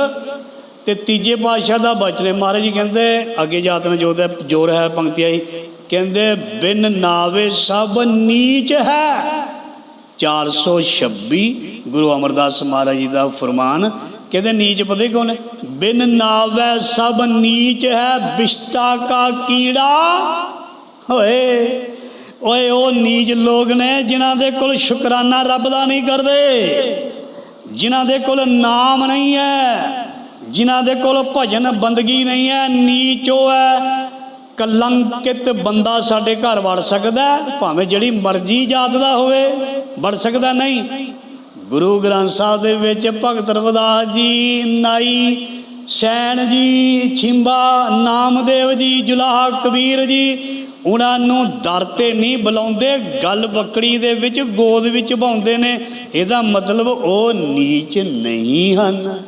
ਤੇ ਤੀਜੇ ਪਾਤਸ਼ਾਹ ਦਾ ਬਚਨੇ ਮਹਾਰਾਜ ਜੀ ਕਹਿੰਦੇ, ਅੱਗੇ ਜਾਤਨ ਜੋਤ ਹੈ ਜੋਰ ਹੈ ਪੰਕਤੀ ਆਈ। ਕਹਿੰਦੇ, ਬਿਨ ਨਾਵੇ ਸਭ ਨੀਚ ਹੈ। 426 ਗੁਰੂ ਅਮਰਦਾਸ ਮਹਾਰਾਜ ਜੀ ਦਾ ਫਰਮਾਨ। ਕਹਿੰਦੇ, ਨੀਚ ਪਤਾ ਕੌਣ ਹੈ? ਬਿਨ ਨਾਵੇ ਸਭ ਨੀਚ ਹੈ, ਬਿਸ਼ਟਾ ਕਾ ਕੀੜਾ ਹੋਏ। ਓਏ, ਉਹ ਨੀਚ ਲੋਕ ਨੇ ਜਿਨ੍ਹਾਂ ਦੇ ਕੋਲ ਸ਼ੁਕਰਾਨਾ ਰੱਬ ਦਾ ਨਹੀਂ ਕਰਦੇ। ਜਿਨ੍ਹਾਂ ਦੇ ਕੋਲ ਨਾਮ ਨਹੀਂ ਹੈ ਜਿਨ੍ਹਾਂ ਦੇ ਕੋਲ ਭਜਨ ਬੰਦਗੀ ਨਹੀਂ ਹੈ ਨੀਚੋ ਹੈ ਕਲੰਕਿਤ ਬੰਦਾ ਸਾਡੇ ਘਰ ਵੜ ਸਕਦਾ ਭਾਵੇਂ ਜਿਹੜੀ ਮਰਜ਼ੀ ਜਾਤ ਦਾ ਹੋਵੇ, ਵੜ ਸਕਦਾ ਨਹੀਂ। ਗੁਰੂ ਗ੍ਰੰਥ ਸਾਹਿਬ ਦੇ ਵਿੱਚ ਭਗਤ ਰਵਦਾਸ ਜੀ, ਨਾਈ ਸੈਣ ਜੀ, ਛਿੰਬਾ, ਨਾਮਦੇਵ ਜੀ, ਜੁਲਾਹ, ਕਬੀਰ ਜੀ ਉਹਨਾਂ ਨੂੰ ਦਰ ਤੇ ਨਹੀਂ ਬੁਲਾਉਂਦੇ, ਗੱਲ ਬੱਕੜੀ ਦੇ ਵਿੱਚ, ਗੋਦ ਵਿੱਚ ਬਾਉਂਦੇ ਨੇ। ਇਹਦਾ ਮਤਲਬ ਉਹ ਨੀਚ ਨਹੀਂ ਹਨ।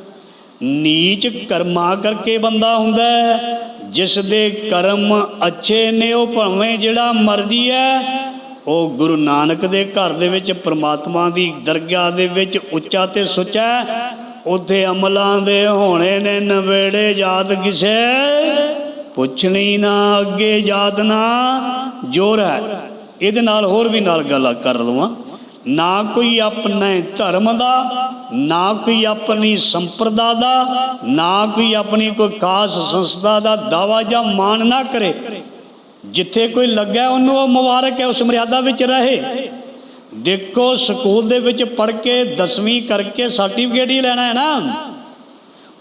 ਨੀਚ ਕਰਮਾਂ ਕਰਕੇ ਬੰਦਾ ਹੁੰਦਾ ਹੈ। ਜਿਸ ਦੇ ਕਰਮ ਅੱਛੇ ਨੇ, ਉਹ ਭਾਵੇਂ ਜਿਹੜਾ ਮਰਦੀ ਹੈ, ਉਹ ਗੁਰੂ ਨਾਨਕ ਦੇ ਘਰ ਦੇ ਵਿੱਚ, ਪ੍ਰਮਾਤਮਾ ਦੀ ਦਰਗਾਹ ਦੇ ਵਿੱਚ ਉੱਚਾ ਤੇ ਸੁੱਚਾ ਉੱਥੇ ਅਮਲਾਂ ਦੇ ਹੋਣੇ ਨੇ ਨਵੇੜੇ ਯਾਦ ਕਿਸੇ ਪੁੱਛਣੀ ਨਾ, ਅੱਗੇ ਜਾਤ ਨਾ। ਜੋਰ ਹੈ, ਇਹਦੇ ਨਾਲ ਹੋਰ ਵੀ ਨਾਲ ਗੱਲ ਕਰ ਲਵਾਂ। ਨਾ ਕੋਈ ਆਪਣੇ ਧਰਮ ਦਾ, ਨਾ ਕੋਈ ਆਪਣੀ ਸੰਪਰਦਾ ਦਾ, ਨਾ ਕੋਈ ਆਪਣੀ ਕੋਈ ਖਾਸ ਸੰਸਥਾ ਦਾ ਦਾਵਾ ਜਾਂ ਮਾਣ ਨਾ ਕਰੇ। ਜਿੱਥੇ ਕੋਈ ਲੱਗਾ, ਉਹਨੂੰ ਉਹ ਮੁਬਾਰਕ ਹੈ, ਉਸ ਮਰਿਆਦਾ ਵਿੱਚ ਰਹੇ। ਦੇਖੋ, ਸਕੂਲ ਦੇ ਵਿੱਚ ਪੜ੍ਹ ਕੇ 10ਵੀਂ ਕਰਕੇ ਸਰਟੀਫਿਕੇਟ ਹੀ ਲੈਣਾ ਹੈ ਨਾ।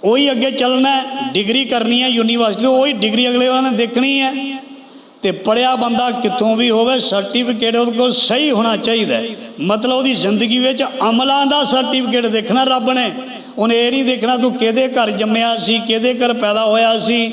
ਉਹੀ ਅੱਗੇ ਚੱਲਣਾ ਡਿਗਰੀ ਕਰਨੀ ਹੈ ਯੂਨੀਵਰਸਿਟੀ ਤੋਂ, ਉਹੀ ਡਿਗਰੀ ਅਗਲੇ ਵਾਲੇ ਨੇ ਦੇਖਣੀ ਹੈ। ਤੇ ਪੜਿਆ ਬੰਦਾ ਕਿੱਥੋਂ ਵੀ ਹੋਵੇ ਸਰਟੀਫਿਕੇਟ ਉਹਦੇ ਕੋਲ ਸਹੀ ਹੋਣਾ ਚਾਹੀਦਾ ਮਤਲਬ ਉਹਦੀ ਜ਼ਿੰਦਗੀ ਵਿੱਚ ਅਮਲਾਂ ਦਾ ਸਰਟੀਫਿਕੇਟ ਦੇਖਣਾ ਰੱਬ ਨੇ। ਉਹਨੇ ਇਹ ਨਹੀਂ ਦੇਖਣਾ ਤੂੰ ਕਿਹਦੇ ਘਰ ਜੰਮਿਆ ਸੀ, ਕਿਹਦੇ ਘਰ ਪੈਦਾ ਹੋਇਆ ਸੀ,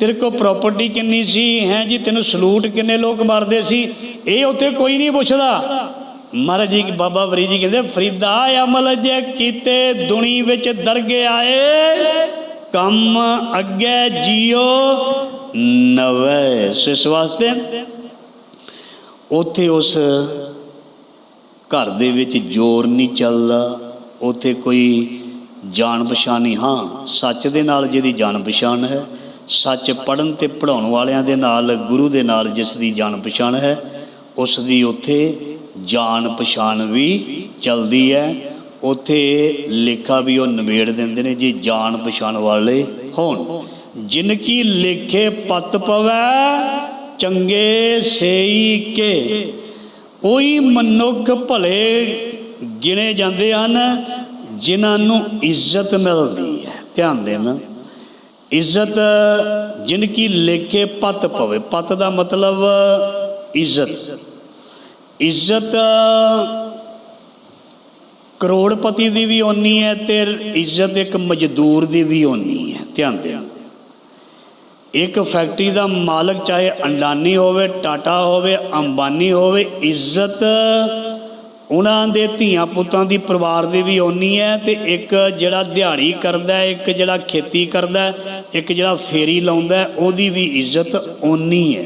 ਤੇਰੇ ਕੋਲ ਪ੍ਰਾਪਰਟੀ ਕਿੰਨੀ ਸੀ, ਹੈ ਜੀ, ਤੈਨੂੰ ਸਲੂਟ ਕਿੰਨੇ ਲੋਕ ਮਾਰਦੇ ਸੀ। ਇਹ ਉੱਥੇ ਕੋਈ ਨਹੀਂ ਪੁੱਛਦਾ। ਮਹਾਰਾਜ ਜੀ, ਬਾਬਾ ਫਰੀਦ ਜੀ ਕਹਿੰਦੇ, ਫਰੀਦਾ ਅਮਲ ਜੇ ਕੀਤੇ, ਦੁਨੀ ਵਿੱਚ ਦਰਗੇ ਆਏ, ਕੰਮ ਅੱਗੇ ਜੀਓ, ਨਵੇਂ ਇਸ ਵਾਸਤੇ। ਉੱਥੇ ਉਸ ਘਰ ਦੇ ਵਿੱਚ ਜ਼ੋਰ ਨਹੀਂ ਚੱਲਦਾ। ਉੱਥੇ ਕੋਈ ਜਾਣ ਪਛਾਣ ਨਹੀਂ। ਹਾਂ, ਸੱਚ ਦੇ ਨਾਲ ਜਿਹਦੀ ਜਾਣ ਪਛਾਣ ਹੈ, ਸੱਚ ਪੜਨ ਤੇ ਪੜਾਉਣ ਵਾਲਿਆਂ ਦੇ ਨਾਲ, ਗੁਰੂ ਦੇ ਨਾਲ ਜਿਸ ਦੀ ਜਾਣ ਪਛਾਣ ਹੈ, ਉਸ ਦੀ ਉੱਥੇ ਜਾਣ ਪਛਾਣ ਵੀ ਚਲਦੀ ਹੈ। ਉੱਥੇ ਲੇਖਾ ਵੀ ਉਹ ਨਿਬੇੜ ਦਿੰਦੇ ਨੇ ਜੇ ਜਾਣ ਪਛਾਣ ਵਾਲੇ ਹੋਣ। ਜਿਨ ਕੀ ਲੇਖੇ ਪਤ ਪਵੈ, ਚੰਗੇ ਸੇਈ ਕੇ। ਉਹੀ ਮਨੁੱਖ ਭਲੇ ਗਿਣੇ ਜਾਂਦੇ ਹਨ, ਜਿਨ੍ਹਾਂ ਨੂੰ ਇੱਜ਼ਤ ਮਿਲਦੀ ਹੈ। ਧਿਆਨ ਦੇਣਾ। ਇੱਜ਼ਤ ਜਿਨ ਕੀ ਲੇਖੇ ਪਤ ਪਵੇ। ਪਤ ਦਾ ਮਤਲਬ ਇੱਜ਼ਤ। ਇੱਜ਼ਤ ਕਰੋੜਪਤੀ ਦੀ ਵੀ ਓਨੀ ਹੈ ਤੇ ਇੱਜ਼ਤ ਇੱਕ ਮਜ਼ਦੂਰ ਦੀ ਵੀ ਓਨੀ ਹੈ। ਧਿਆਨ ਦਿਓ। ਇੱਕ ਫੈਕਟਰੀ ਦਾ ਮਾਲਕ ਚਾਹੇ ਅੰਡਾਨੀ ਹੋਵੇ, ਟਾਟਾ ਹੋਵੇ, ਅੰਬਾਨੀ ਹੋਵੇ, ਇੱਜ਼ਤ ਉਹਨਾਂ ਦੇ ਧੀਆਂ ਪੁੱਤਾਂ ਦੀ, ਪਰਿਵਾਰ ਦੀ ਵੀ ਓਨੀ ਹੈ ਤੇ ਇੱਕ ਜਿਹੜਾ ਦਿਹਾੜੀ ਕਰਦਾ ਇੱਕ ਜਿਹੜਾ ਖੇਤੀ ਕਰਦਾ ਇੱਕ ਜਿਹੜਾ ਫੇਰੀ ਲਾਉਂਦਾ ਉਹਦੀ ਵੀ ਇੱਜ਼ਤ ਓਨੀ ਹੈ।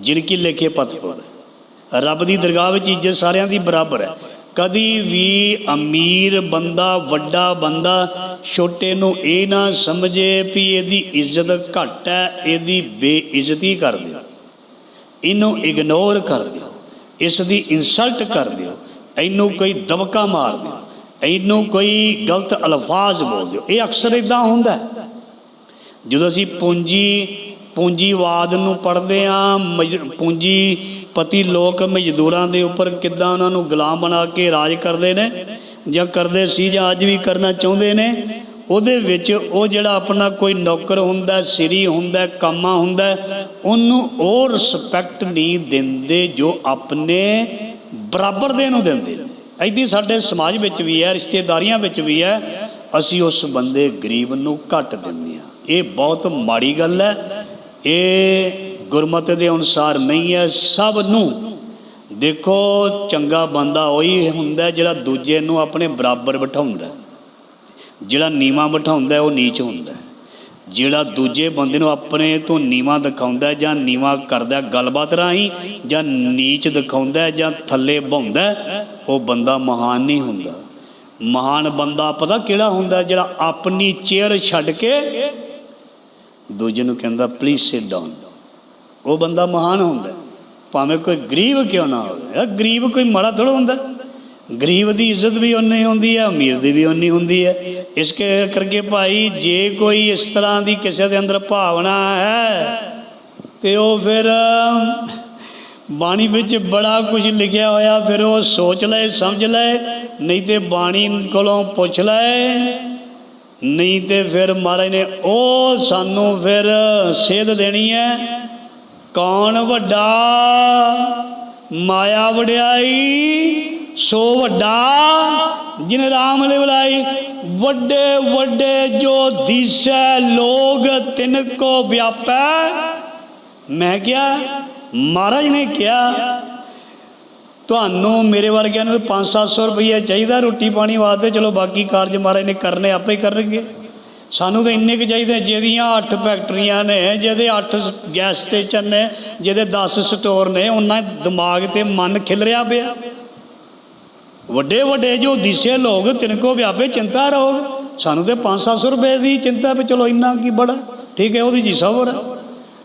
ਜਿਨ ਕੀ ਲੇਖੇ ਪਤਪੁਰ। ਰੱਬ ਦੀ ਦਰਗਾਹ ਵਿੱਚ ਇੱਜ਼ਤ ਸਾਰਿਆਂ ਦੀ ਬਰਾਬਰ ਹੈ। ਕਦੀ ਵੀ ਅਮੀਰ ਬੰਦਾ, ਵੱਡਾ ਬੰਦਾ ਛੋਟੇ ਨੂੰ ਇਹ ਨਾ ਸਮਝੇ ਵੀ ਇਹਦੀ ਇੱਜ਼ਤ ਘੱਟ ਹੈ, ਇਹਦੀ ਬੇਇੱਜ਼ਤੀ ਕਰ ਦਿਓ। ਇਹਨੂੰ ਇਗਨੋਰ ਕਰ ਦਿਓ। ਇਸ ਦੀ ਇਨਸਲਟ ਕਰ ਦਿਓ। ਇਹਨੂੰ ਕੋਈ ਦਬਕਾ ਮਾਰ ਦਿਓ। ਇਹਨੂੰ ਕੋਈ ਗਲਤ ਅਲਫਾਜ਼ ਬੋਲ ਦਿਓ। ਇਹ ਅਕਸਰ ਇਦਾਂ ਹੁੰਦਾ ਜਦੋਂ ਅਸੀਂ ਪੂੰਜੀ ਪੂੰਜੀਵਾਦ ਨੂੰ ਪੜ੍ਹਦੇ ਆ ਪੂੰਜੀਪਤੀ ਲੋਕ ਮਜ਼ਦੂਰਾਂ ਦੇ ਉੱਪਰ ਕਿੱਦਾਂ ਉਹਨਾਂ ਨੂੰ ਗੁਲਾਮ ਬਣਾ ਕੇ ਰਾਜ ਕਰਦੇ ਨੇ ਜਾਂ ਕਰਦੇ ਸੀ ਜਾਂ ਅੱਜ ਵੀ ਕਰਨਾ ਚਾਹੁੰਦੇ ਨੇ, ਉਹਦੇ ਵਿੱਚ ਉਹ ਜਿਹੜਾ ਆਪਣਾ ਕੋਈ ਨੌਕਰ ਹੁੰਦਾ, ਸਿਰੀ ਹੁੰਦਾ, ਕਾਮਾ ਹੁੰਦਾ, ਉਹਨੂੰ ਉਹ ਰਿਸਪੈਕਟ ਨਹੀਂ ਦਿੰਦੇ ਜੋ ਆਪਣੇ ਬਰਾਬਰ ਦੇ ਨੂੰ ਦਿੰਦੇ ਨੇ। ਐਦੀ ਸਾਡੇ ਸਮਾਜ ਵਿੱਚ ਵੀ ਹੈ, ਰਿਸ਼ਤੇਦਾਰੀਆਂ ਵਿੱਚ ਵੀ ਹੈ, ਅਸੀਂ ਉਸ ਬੰਦੇ ਗਰੀਬ ਨੂੰ ਘੱਟ ਦਿੰਦੇ ਆ ਇਹ ਬਹੁਤ ਮਾੜੀ ਗੱਲ ਹੈ। ਇਹ ਗੁਰਮਤਿ ਦੇ ਅਨੁਸਾਰ ਨਹੀਂ ਹੈ, ਸਭ ਨੂੰ। ਦੇਖੋ, ਚੰਗਾ ਬੰਦਾ ਉਹੀ ਹੁੰਦਾ ਜਿਹੜਾ ਦੂਜੇ ਨੂੰ ਆਪਣੇ ਬਰਾਬਰ ਬਿਠਾਉਂਦਾ ਜਿਹੜਾ ਨੀਵਾ ਬਿਠਾਉਂਦਾ ਉਹ ਨੀਚ ਹੁੰਦਾ ਜਿਹੜਾ ਦੂਜੇ ਬੰਦੇ ਨੂੰ ਆਪਣੇ ਤੋਂ ਨੀਵਾ ਦਿਖਾਉਂਦਾ ਜਾਂ ਨੀਵਾ ਕਰਦਾ ਗੱਲਬਾਤ ਰਾਹੀਂ ਜਾਂ ਨੀਚ ਦਿਖਾਉਂਦਾ ਜਾਂ ਥੱਲੇ ਬਹਾਉਂਦਾ ਉਹ ਬੰਦਾ ਮਹਾਨ ਨਹੀਂ ਹੁੰਦਾ। ਮਹਾਨ ਬੰਦਾ ਪਤਾ ਕਿਹੜਾ ਹੁੰਦਾ ਜਿਹੜਾ ਆਪਣੀ ਚੇਅਰ ਛੱਡ ਕੇ ਦੂਜੇ ਨੂੰ ਕਹਿੰਦਾ ਪਲੀਜ਼ ਸਿਟ ਡਾਊਨ ਉਹ ਬੰਦਾ ਮਹਾਨ ਹੁੰਦਾ ਭਾਵੇਂ ਕੋਈ ਗਰੀਬ ਕਿਉਂ ਨਾ ਹੋਵੇ। ਇਹ ਗਰੀਬ ਕੋਈ ਮਾੜਾ ਥੋੜਾ ਹੁੰਦਾ ਗਰੀਬ ਦੀ ਇੱਜ਼ਤ ਵੀ ਉਨੀ ਹੁੰਦੀ ਹੈ, ਅਮੀਰ ਦੀ ਵੀ ਉਨੀ ਹੁੰਦੀ ਹੈ। ਇਸ ਕੇ ਕਰਕੇ ਭਾਈ, ਜੇ ਕੋਈ ਇਸ ਤਰ੍ਹਾਂ ਦੀ ਕਿਸੇ ਦੇ ਅੰਦਰ ਭਾਵਨਾ ਹੈ, ਤੇ ਉਹ ਫਿਰ ਬਾਣੀ ਵਿੱਚ ਬੜਾ ਕੁਝ ਲਿਖਿਆ ਹੋਇਆ, ਫਿਰ ਉਹ ਸੋਚ ਲਏ, ਸਮਝ ਲਏ, ਨਹੀਂ ਤੇ ਬਾਣੀ ਕੋਲੋਂ ਪੁੱਛ ਲਏ। ਨਹੀਂ ਤੇ ਫਿਰ ਮਹਾਰਾਜ ਨੇ ਉਹ ਸਾਨੂੰ ਫਿਰ ਸੇਧ ਦੇਣੀ ਹੈ। ਕੌਣ ਵੱਡਾ? ਮਾਇਆ ਵਡਿਆਈ, ਸੋ ਵੱਡਾ। ਜਿਨ ਰਾਮ ਨੇ ਬੁਲਾਈ, ਵੱਡੇ ਵੱਡੇ ਜੋ ਦਿਸੈ ਲੋਗ, ਤਿਨ ਕੋ ਵਿਆਪੈ। ਮੈਂ ਕਿਹਾ, ਮਹਾਰਾਜ ਨੇ ਕਿਹਾ ਤੁਹਾਨੂੰ ਮੇਰੇ ਵਰਗਿਆਂ ਨੂੰ 5-700 ਰੁਪਈਆ ਚਾਹੀਦਾ, ਰੋਟੀ ਪਾਣੀ ਵਾਸਤੇ। ਚਲੋ ਬਾਕੀ ਕਾਰਜ ਮਹਾਰਾਜ ਨੇ ਕਰਨੇ, ਆਪੇ ਹੀ ਕਰਨਗੇ। ਸਾਨੂੰ ਤਾਂ ਇੰਨੇ ਕੁ ਚਾਹੀਦੇ ਜਿਹਦੀਆਂ 8 ਫੈਕਟਰੀਆਂ ਨੇ, ਜਿਹਦੇ 8 ਗੈਸ ਸਟੇਸ਼ਨ ਨੇ, ਜਿਹਦੇ 10 ਸਟੋਰ ਨੇ, ਉਹਨਾਂ ਦਿਮਾਗ ਤੇ ਮਨ ਖਿਲ ਰਿਹਾ ਪਿਆ। ਵੱਡੇ ਵੱਡੇ ਜੋ ਦਿਸੇ ਲੋਕ, ਤਿਨਕੋ ਵਿਆਪੇ ਚਿੰਤਾ ਰਹੋਗੇ। ਸਾਨੂੰ ਤੇ 5-700 ਰੁਪਏ ਦੀ ਚਿੰਤਾ ਵੀ ਚਲੋ ਇੰਨਾ ਕੀ ਬੜਾ, ਠੀਕ ਹੈ, ਉਹਦੀ ਜੀ ਸਬਰ। ਹੈ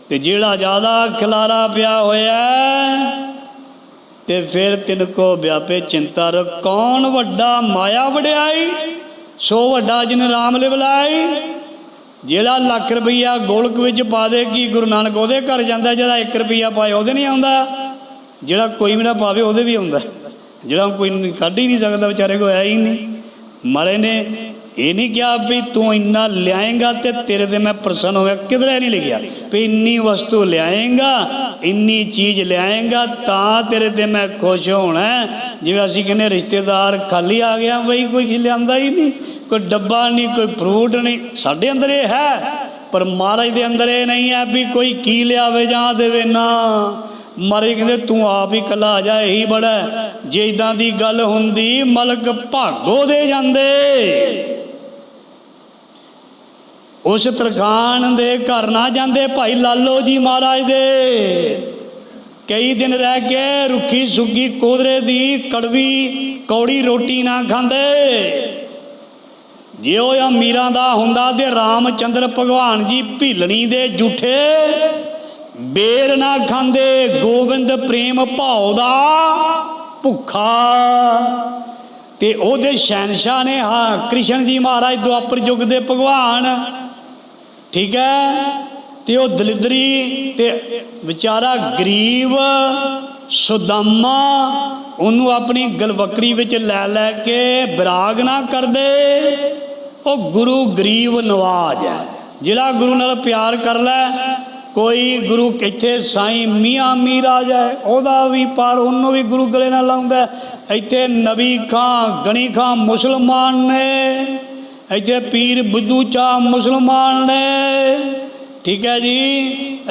ਤੇ ਜਿਹੜਾ ਜ਼ਿਆਦਾ ਖਿਲਾਰਾ ਪਿਆ ਹੋਇਆ ਤੇ ਫਿਰ ਤਿਨਕੋ ਵਿਆਪੇ ਚਿੰਤਾ ਰ ਕੌਣ ਵੱਡਾ ਮਾਇਆ ਵਡਿਆਈ? ਸੋ ਵੱਡਾ ਜਿਨ ਰਾਮ ਲਿ ਜਿਹੜਾ ਲੱਖ ਰੁਪਈਆ ਗੋਲਕ ਵਿੱਚ ਪਾ ਦੇ, ਕੀ ਗੁਰੂ ਨਾਨਕ ਉਹਦੇ ਘਰ ਜਾਂਦਾ, ਜਿਹੜਾ 1 ਰੁਪਈਆ ਪਾਏ ਉਹਦੇ ਨਹੀਂ ਆਉਂਦਾ? ਜਿਹੜਾ ਕੋਈ ਵੀ ਨਾ ਪਾਵੇ ਉਹਦੇ ਵੀ ਆਉਂਦਾ। ਜਿਹੜਾ ਕੋਈ ਕੱਢ ਹੀ ਨਹੀਂ ਸਕਦਾ, ਵਿਚਾਰੇ ਕੋ ਹੈ ਹੀ ਨਹੀਂ। ਮਰੇ ਨੇ ਇਹ ਨਹੀਂ ਕਿਹਾ ਵੀ ਤੂੰ ਇੰਨਾ ਲਿਆਏਗਾ ਤੇ ਤੇਰੇ ਤੇ ਮੈਂ ਪ੍ਰਸੰਨ ਹੋਇਆ। ਕਿਧਰੇ ਨਹੀਂ ਲਿਖਿਆ। ਵੀ ਇੰਨੀ ਵਸਤੂ ਲਿਆਏਗਾ, ਇੰਨੀ ਚੀਜ਼ ਲਿਆਏਗਾ, ਤਾਂ ਤੇਰੇ ਤੇ ਮੈਂ ਖੁਸ਼ ਹੋਣਾ। ਜਿਵੇਂ ਅਸੀਂ ਕਹਿੰਦੇ ਰਿਸ਼ਤੇਦਾਰ ਖਾਲੀ ਆ ਗਿਆ, ਬਈ ਕੋਈ ਲਿਆਂਦਾ ਹੀ ਨਹੀਂ। ਕੋਈ ਡੱਬਾ ਨਹੀਂ, ਕੋਈ ਫਰੂਟ ਨਹੀਂ। ਸਾਡੇ ਅੰਦਰ ਇਹ ਹੈ। ਪਰ ਮਹਾਰਾਜ ਦੇ ਅੰਦਰ ਇਹ ਨਹੀਂ ਹੈ ਵੀ ਕੋਈ ਕੀ ਲਿਆਵੇ ਜਾਂ ਦੇਵੇ ਨਾ। ਮਹਾਰਾਜ ਕਹਿੰਦੇ, ਤੂੰ ਆਪ ਹੀ ਕੱਲਾ ਆ ਜਾ, ਇਹੀ ਬੜਾ ਜੇ ਇਦਾਂ ਦੀ ਗੱਲ ਹੁੰਦੀ, ਮਲਕ ਭਾਗੋ ਦੇ ਜਾਂਦੇ। ਉਸ ਤਰਖਾਨ ਦੇ ਘਰ ਨਾ ਜਾਂਦੇ ਭਾਈ ਲਾਲੋ ਜੀ ਮਹਾਰਾਜ ਦੇ। ਕਈ ਦਿਨ ਰਹਿ ਕੇ ਰੁੱਖੀ ਸੁੱਗੀ ਕੋਦਰੇ ਦੀ ਕੜਵੀ ਕੌੜੀ ਰੋਟੀ ਨਾ ਖਾਂਦੇ। ਜੇ ਉਹ ਅਮੀਰਾਂ ਦਾ ਹੁੰਦਾ ਤੇ ਰਾਮਚੰਦਰ ਭਗਵਾਨ ਜੀ ਭੀਲਣੀ ਦੇ ਝੂਠੇ ਬੇਰ ਨਾ ਖਾਂਦੇ। ਗੋਬਿੰਦ ਪ੍ਰੇਮ ਭਾਉ ਦਾ ਭੁੱਖਾ। ਤੇ ਉਹਦੇ ਸ਼ਹਿਨशाह ਨੇ ਹਾਂ ਕ੍ਰਿਸ਼ਨ ਜੀ ਮਹਾਰਾਜ ਦੁਆਪਰ ਯੁੱਗ ਦੇ ਭਗਵਾਨ। ਠੀਕ ਹੈ? ਤੇ ਉਹ ਦਲਿਦਰੀ ਤੇ ਵਿਚਾਰਾ ਗਰੀਬ, ਸੁਦਾਮਾ, ਉਹਨੂੰ ਆਪਣੀ ਗਲਵਕੜੀ ਵਿੱਚ ਲੈ ਲੈ ਕੇ ਵਿਰਾਗ ਨਾ ਕਰਦੇ। ਉਹ ਗੁਰੂ ਗਰੀਬ ਨਵਾਜ ਹੈ। ਜਿਹੜਾ ਗੁਰੂ ਨਾਲ ਪਿਆਰ ਕਰ ਲੈ, ਕੋਈ ਗੁਰੂ ਕਿੱਥੇ ਸਾਈਂ ਮੀਆਂ ਮੀਰਾ ਹੈ, ਉਹਦਾ ਵੀ ਪਰ ਉਹਨੂੰ ਵੀ ਗੁਰੂ ਗਲੇ ਨਾਲ ਲਾਉਂਦਾ ਇੱਥੇ ਨਬੀ ਖਾਂ, ਗਣੀ ਖਾਂ ਮੁਸਲਮਾਨ ਨੇ। ਇੱਥੇ ਪੀਰ ਬੁੱਧੂ ਚਾ ਮੁਸਲਮਾਨ ਨੇ। ਠੀਕ ਹੈ ਜੀ,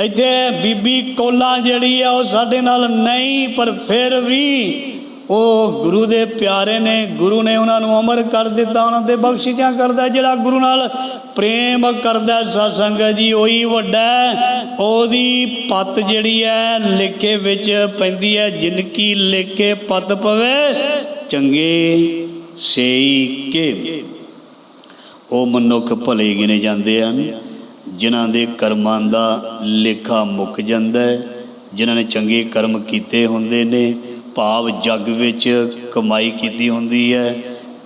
ਇੱਥੇ ਬੀਬੀ ਕੋਲਾ ਜਿਹੜੀ ਆ ਉਹ ਸਾਡੇ ਨਾਲ ਨਹੀਂ, ਪਰ ਫਿਰ ਵੀ ਉਹ ਗੁਰੂ ਦੇ ਪਿਆਰੇ ਨੇ, ਗੁਰੂ ਨੇ ਉਹਨਾਂ ਨੂੰ ਅਮਰ ਕਰ ਦਿੱਤਾ, ਉਹਨਾਂ ਦੇ ਬਖਸ਼ਿਸ਼ਾਂ ਕਰਦਾ, ਜਿਹੜਾ ਗੁਰੂ ਨਾਲ ਪ੍ਰੇਮ ਕਰਦਾ ਸਤਸੰਗ ਜੀ, ਉਹੀ ਵੱਡਾ ਉਹਦੀ ਪਤ ਜਿਹੜੀ ਹੈ, ਲੇਖੇ ਵਿੱਚ ਪੈਂਦੀ ਹੈ, ਜਿਨਕੀ ਲੇਖੇ ਪਤ ਪਵੇ, ਚੰਗੇ ਸੇਈ ਕੇ। ਉਹ ਮਨੁੱਖ ਭਲੇ ਗਿਣੇ ਜਾਂਦੇ ਹਨ, ਜਿਨ੍ਹਾਂ ਦੇ ਕਰਮਾਂ ਦਾ ਲੇਖਾ ਮੁੱਕ ਜਾਂਦਾ ਹੈ, ਜਿਨ੍ਹਾਂ ਨੇ ਚੰਗੇ ਕਰਮ ਕੀਤੇ ਹੁੰਦੇ ਨੇ, ਭਾਵ ਜੱਗ ਵਿੱਚ ਕਮਾਈ ਕੀਤੀ ਹੁੰਦੀ ਹੈ।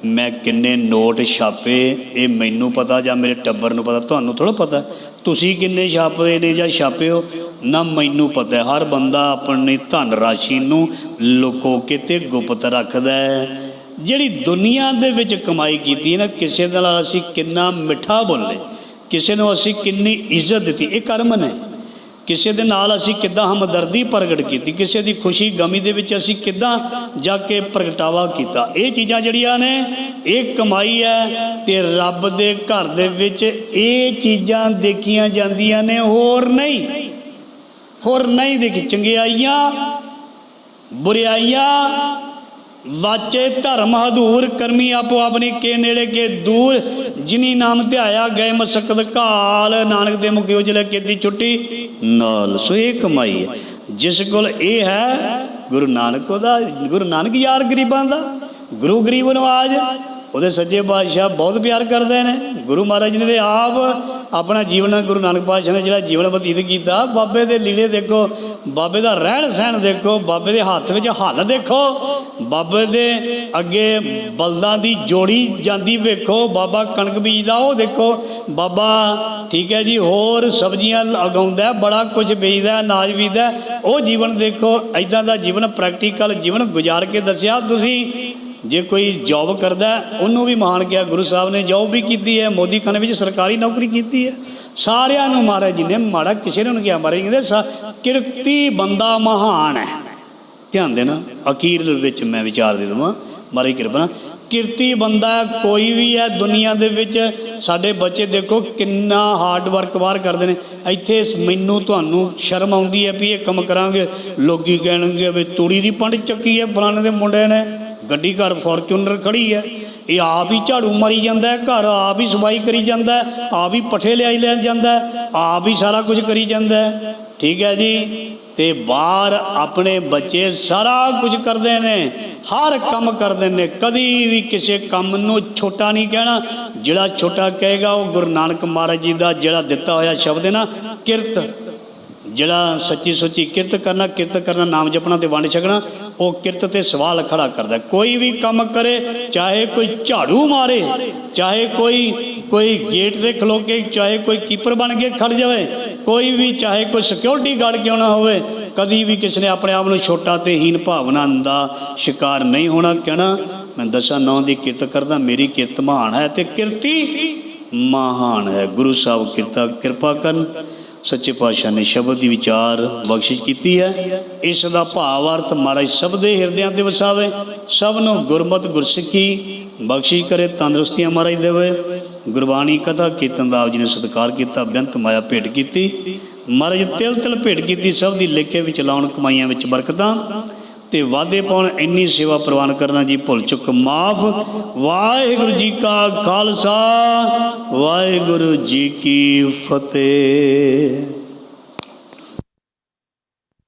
ਮੈਂ ਕਿੰਨੇ ਨੋਟ ਛਾਪੇ, ਇਹ ਮੈਨੂੰ ਪਤਾ ਜਾਂ ਮੇਰੇ ਟੱਬਰ ਨੂੰ ਪਤਾ, ਤੁਹਾਨੂੰ ਥੋੜਾ ਪਤਾ। ਤੁਸੀਂ ਕਿੰਨੇ ਛਾਪੇ ਨੇ ਜਾਂ ਛਾਪੇ ਹੋ ਨਾ ਮੈਨੂੰ ਪਤਾ। ਹਰ ਬੰਦਾ ਆਪਣੀ ਧਨ ਰਾਸ਼ੀ ਨੂੰ ਲੁਕੋ ਕੇ ਤੇ ਗੁਪਤ ਰੱਖਦਾ ਹੈ। ਜਿਹੜੀ ਦੁਨੀਆ ਦੇ ਵਿੱਚ ਕਮਾਈ ਕੀਤੀ ਹੈ ਨਾ, ਕਿਸੇ ਦੇ ਨਾਲ ਅਸੀਂ ਕਿੰਨਾ ਮਿੱਠਾ ਬੋਲੇ, ਕਿਸੇ ਨੂੰ ਅਸੀਂ ਕਿੰਨੀ ਇੱਜ਼ਤ ਦਿੱਤੀ, ਇਹ ਕਰਮ ਨੇ। ਕਿਸੇ ਦੇ ਨਾਲ ਅਸੀਂ ਕਿੱਦਾਂ ਹਮਦਰਦੀ ਪ੍ਰਗਟ ਕੀਤੀ, ਕਿਸੇ ਦੀ ਖੁਸ਼ੀ ਗਮੀ ਦੇ ਵਿੱਚ ਅਸੀਂ ਕਿੱਦਾਂ ਜਾ ਕੇ ਪ੍ਰਗਟਾਵਾ ਕੀਤਾ। ਇਹ ਚੀਜ਼ਾਂ ਜਿਹੜੀਆਂ ਨੇ, ਇਹ ਕਮਾਈ ਹੈ ਤੇ ਰੱਬ ਦੇ ਘਰ ਦੇ ਵਿੱਚ ਇਹ ਚੀਜ਼ਾਂ ਦੇਖੀਆਂ ਜਾਂਦੀਆਂ ਨੇ, ਹੋਰ ਨਹੀਂ। ਹੋਰ ਨਹੀਂ ਦੇਖੀ, ਚੰਗਿਆਈਆਂ ਬੁਰਾਈਆਂ ਵਾਚੇ ਧਰਮ ਹਦੂਰ ਕਰਮੀ ਆਪੋ ਆਪਣੀ ਕੇ ਨੇੜੇ ਕੇ ਦੂਰ, ਜਿਨੀ ਨਾਮ ਧਿਆਇਆ ਗਏ ਮਸਕਤ ਕਾਲ। ਨਾਨਕ ਦੇ ਮੁਖਿ ਉਜਲੇ ਕੀਤੀ ਛੁੱਟੀ ਨਾਲ ਸੋ ਇਹ ਕਮਾਈ ਹੈ। ਜਿਸ ਕੋਲ ਇਹ ਹੈ, ਗੁਰੂ ਨਾਨਕ ਉਹਦਾ, ਗੁਰੂ ਨਾਨਕ ਯਾਰ ਗਰੀਬਾਂ ਦਾ, ਗੁਰੂ ਗਰੀਬ ਨਵਾਜ। ਉਹਦੇ ਸੱਚੇ ਪਾਤਸ਼ਾਹ ਬਹੁਤ ਪਿਆਰ ਕਰਦੇ ਨੇ। ਗੁਰੂ ਮਹਾਰਾਜ ਨੇ ਦੇ ਆਪ ਆਪਣਾ ਜੀਵਨ ਗੁਰੂ ਨਾਨਕ ਪਾਤਸ਼ਾਹ ਨੇ ਜਿਹੜਾ ਜੀਵਨ ਬਤੀਤ ਕੀਤਾ, ਬਾਬੇ ਦੇ ਲੀੜੇ ਦੇਖੋ, ਬਾਬੇ ਦਾ ਰਹਿਣ ਸਹਿਣ ਦੇਖੋ, ਬਾਬੇ ਦੇ ਹੱਥ ਵਿੱਚ ਹੱਲ ਦੇਖੋ, ਬਾਬੇ ਦੇ ਅੱਗੇ ਬਲਦਾਂ ਦੀ ਜੋੜੀ ਜਾਂਦੀ ਵੇਖੋ, ਬਾਬਾ ਕਣਕ ਬੀਜਦਾ ਉਹ ਦੇਖੋ, ਬਾਬਾ ਠੀਕ ਹੈ ਜੀ, ਹੋਰ ਸਬਜ਼ੀਆਂ ਉਗਾਉਂਦਾ, ਬੜਾ ਕੁਝ ਬੀਜਦਾ, ਅਨਾਜ ਬੀਜਦਾ, ਉਹ ਜੀਵਨ ਦੇਖੋ ਐਦਾਂ ਦਾ ਜੀਵਨ ਪ੍ਰੈਕਟੀਕਲ ਜੀਵਨ ਗੁਜ਼ਾਰ ਕੇ ਦੱਸਿਆ। ਤੁਸੀਂ ਜੇ ਕੋਈ ਜੌਬ ਕਰਦਾ ਉਹਨੂੰ ਵੀ ਮਹਾਨ ਕਿਹਾ ਗੁਰੂ ਸਾਹਿਬ ਨੇ ਜੌਬ ਵੀ ਕੀਤੀ ਹੈ, ਮੋਦੀ ਖਾਨੇ ਵਿੱਚ ਸਰਕਾਰੀ ਨੌਕਰੀ ਕੀਤੀ ਹੈ। ਸਾਰਿਆਂ ਨੂੰ ਮਹਾਰਾਜ ਜੀ ਨੇ ਮਾੜਾ ਕਿਸੇ ਨੂੰ ਨਹੀਂ ਕਿਹਾ, ਮਹਾਰਾਜ ਕਹਿੰਦੇ, ਸਾ- ਕਿਰਤੀ ਬੰਦਾ ਮਹਾਨ ਹੈ। ਧਿਆਨ ਦੇਣਾ, ਅਖੀਰ ਵਿੱਚ ਮੈਂ ਵਿਚਾਰ ਦੇ ਦਵਾਂ, ਮਹਾਰਾਜ ਕਿਰਪਾ ਨਾਲ। ਕਿਰਤੀ ਬੰਦਾ ਕੋਈ ਵੀ ਹੈ ਦੁਨੀਆ ਦੇ ਵਿੱਚ, ਸਾਡੇ ਬੱਚੇ ਦੇਖੋ ਕਿੰਨਾ ਹਾਰਡ ਵਰਕ ਬਾਹਰ ਕਰਦੇ ਨੇ। ਇੱਥੇ ਮੈਨੂੰ ਤੁਹਾਨੂੰ ਸ਼ਰਮ ਆਉਂਦੀ ਹੈ ਵੀ ਇਹ ਕੰਮ ਕਰਾਂਗੇ। ਲੋਕੀ ਕਹਿਣਗੇ ਵੀ ਤੂੜੀ ਦੀ ਪੰਡ ਚੱਕੀ ਹੈ, ਫਲਾਣੇ ਦੇ ਮੁੰਡੇ ਨੇ। ਗੱਡੀ ਘਰ ਫੋਰਚੂਨਰ ਖੜੀ ਹੈ। ਇਹ ਆਪ ਹੀ ਝਾੜੂ ਮਾਰੀ ਜਾਂਦਾ ਘਰ ਆਪ ਹੀ ਸਫ਼ਾਈ ਕਰੀ ਜਾਂਦਾ ਆਪ ਹੀ ਪੱਠੇ ਲਿਆਈ ਲੈ ਜਾਂਦਾ ਆਪ ਹੀ ਸਾਰਾ ਕੁਝ ਕਰੀ ਜਾਂਦਾ ਠੀਕ ਹੈ ਜੀ? ਤੇ ਬਾਹਰ ਆਪਣੇ ਬੱਚੇ ਸਾਰਾ ਕੁਝ ਕਰਦੇ ਨੇ, ਹਰ ਕੰਮ ਕਰਦੇ ਨੇ। ਕਦੀ ਵੀ ਕਿਸੇ ਕੰਮ ਨੂੰ ਛੋਟਾ ਨਹੀਂ ਕਹਿਣਾ। ਜਿਹੜਾ ਛੋਟਾ ਕਹੇਗਾ ਉਹ ਗੁਰੂ ਨਾਨਕ ਮਹਾਰਾਜ ਜੀ ਦਾ ਜਿਹੜਾ ਦਿੱਤਾ ਹੋਇਆ ਸ਼ਬਦ ਹੈ ਨਾ, ਕਿਰਤ। ਜਿਹੜਾ ਸੱਚੀ ਸੁੱਚੀ ਕਿਰਤ ਕਰਨਾ ਕਿਰਤ ਕਰਨਾ, ਨਾਮ ਜਪਣਾ ਤੇ ਵੰਡ ਛਕਣਾ ਉਹ ਕਿਰਤ ਤੇ ਸਵਾਲ ਖੜਾ ਕਰਦਾ ਕੋਈ ਵੀ ਕੰਮ ਕਰੇ, ਚਾਹੇ ਕੋਈ ਝਾੜੂ ਮਾਰੇ, ਚਾਹੇ ਕੋਈ ਕੋਈ ਗੇਟ ਤੇ ਖਲੋ ਕੇ ਚਾਹੇ ਕੋਈ ਕੀਪਰ ਬਣ ਕੇ ਖੜ ਜਾਵੇ, ਕੋਈ ਵੀ ਚਾਹੇ ਕੋਈ ਸਿਕਿਉਰਿਟੀ ਗਾਰਡ ਕਿਉਂ ਨਾ ਹੋਵੇ, ਕਦੀ ਵੀ ਕਿਸੇ ਨੇ ਆਪਣੇ ਆਪ ਨੂੰ ਛੋਟਾ ਤੇ ਹੀਨ ਭਾਵਨਾ ਦਾ ਸ਼ਿਕਾਰ ਨਹੀਂ ਹੋਣਾ ਕਹਿਣਾ। ਮੈਂ ਦਸਾਂ ਨੌ ਦੀ ਕਿਰਤ ਕਰਦਾ, ਮੇਰੀ ਕਿਰਤ ਮਹਾਨ ਹੈ ਤੇ ਕਿਰਤੀ ਮਹਾਨ ਹੈ। ਗੁਰੂ ਸਾਹਿਬ ਕਿਰਤਾ ਕਿਰਪਾ ਕਰਨ। ਸੱਚੇ ਪਾਤਸ਼ਾਹ ਨੇ ਸ਼ਬਦ ਦੀ ਵਿਚਾਰ ਬਖਸ਼ਿਸ਼ ਕੀਤੀ ਹੈ। ਇਸ ਦਾ ਭਾਵ ਅਰਥ ਮਹਾਰਾਜ ਸਭ ਦੇ ਹਿਰਦਿਆਂ ਤੇ ਵਸਾਵੇ। ਸਭ ਨੂੰ ਗੁਰਮਤਿ ਗੁਰਸਿੱਖੀ ਬਖਸ਼ਿਸ਼ ਕਰੇ, ਤੰਦਰੁਸਤੀਆਂ ਮਹਾਰਾਜ ਦੇਵੇ। ਗੁਰਬਾਣੀ ਕਥਾ ਕੀਰਤਨ ਦਾ ਆਪ ਜੀ ਨੇ ਸਤਿਕਾਰ ਕੀਤਾ, ਬੇਅੰਤ ਮਾਇਆ ਭੇਟ ਕੀਤੀ। ਮਹਾਰਾਜ ਤਿਲ ਤਿਲ ਭੇਟ ਕੀਤੀ, ਸਭ ਦੀ ਲੇਖੇ ਵਿੱਚ ਲਾਉਣ ਕਮਾਈਆਂ ਵਿੱਚ ਬਰਕਤਾਂ। ਤੇ ਵਾਦੇ ਪਾਉਣ ਇੰਨੀ ਸੇਵਾ ਪ੍ਰਵਾਨ ਕਰਨਾ ਜੀ ਭੁੱਲ ਚੁੱਕ। ਮਾਫ। ਵਾਹਿਗੁਰੂ ਜੀ ਕਾ ਖਾਲਸਾ। ਵਾਹਿਗੁਰੂ ਜੀ ਕੀ ਫਤਿਹ।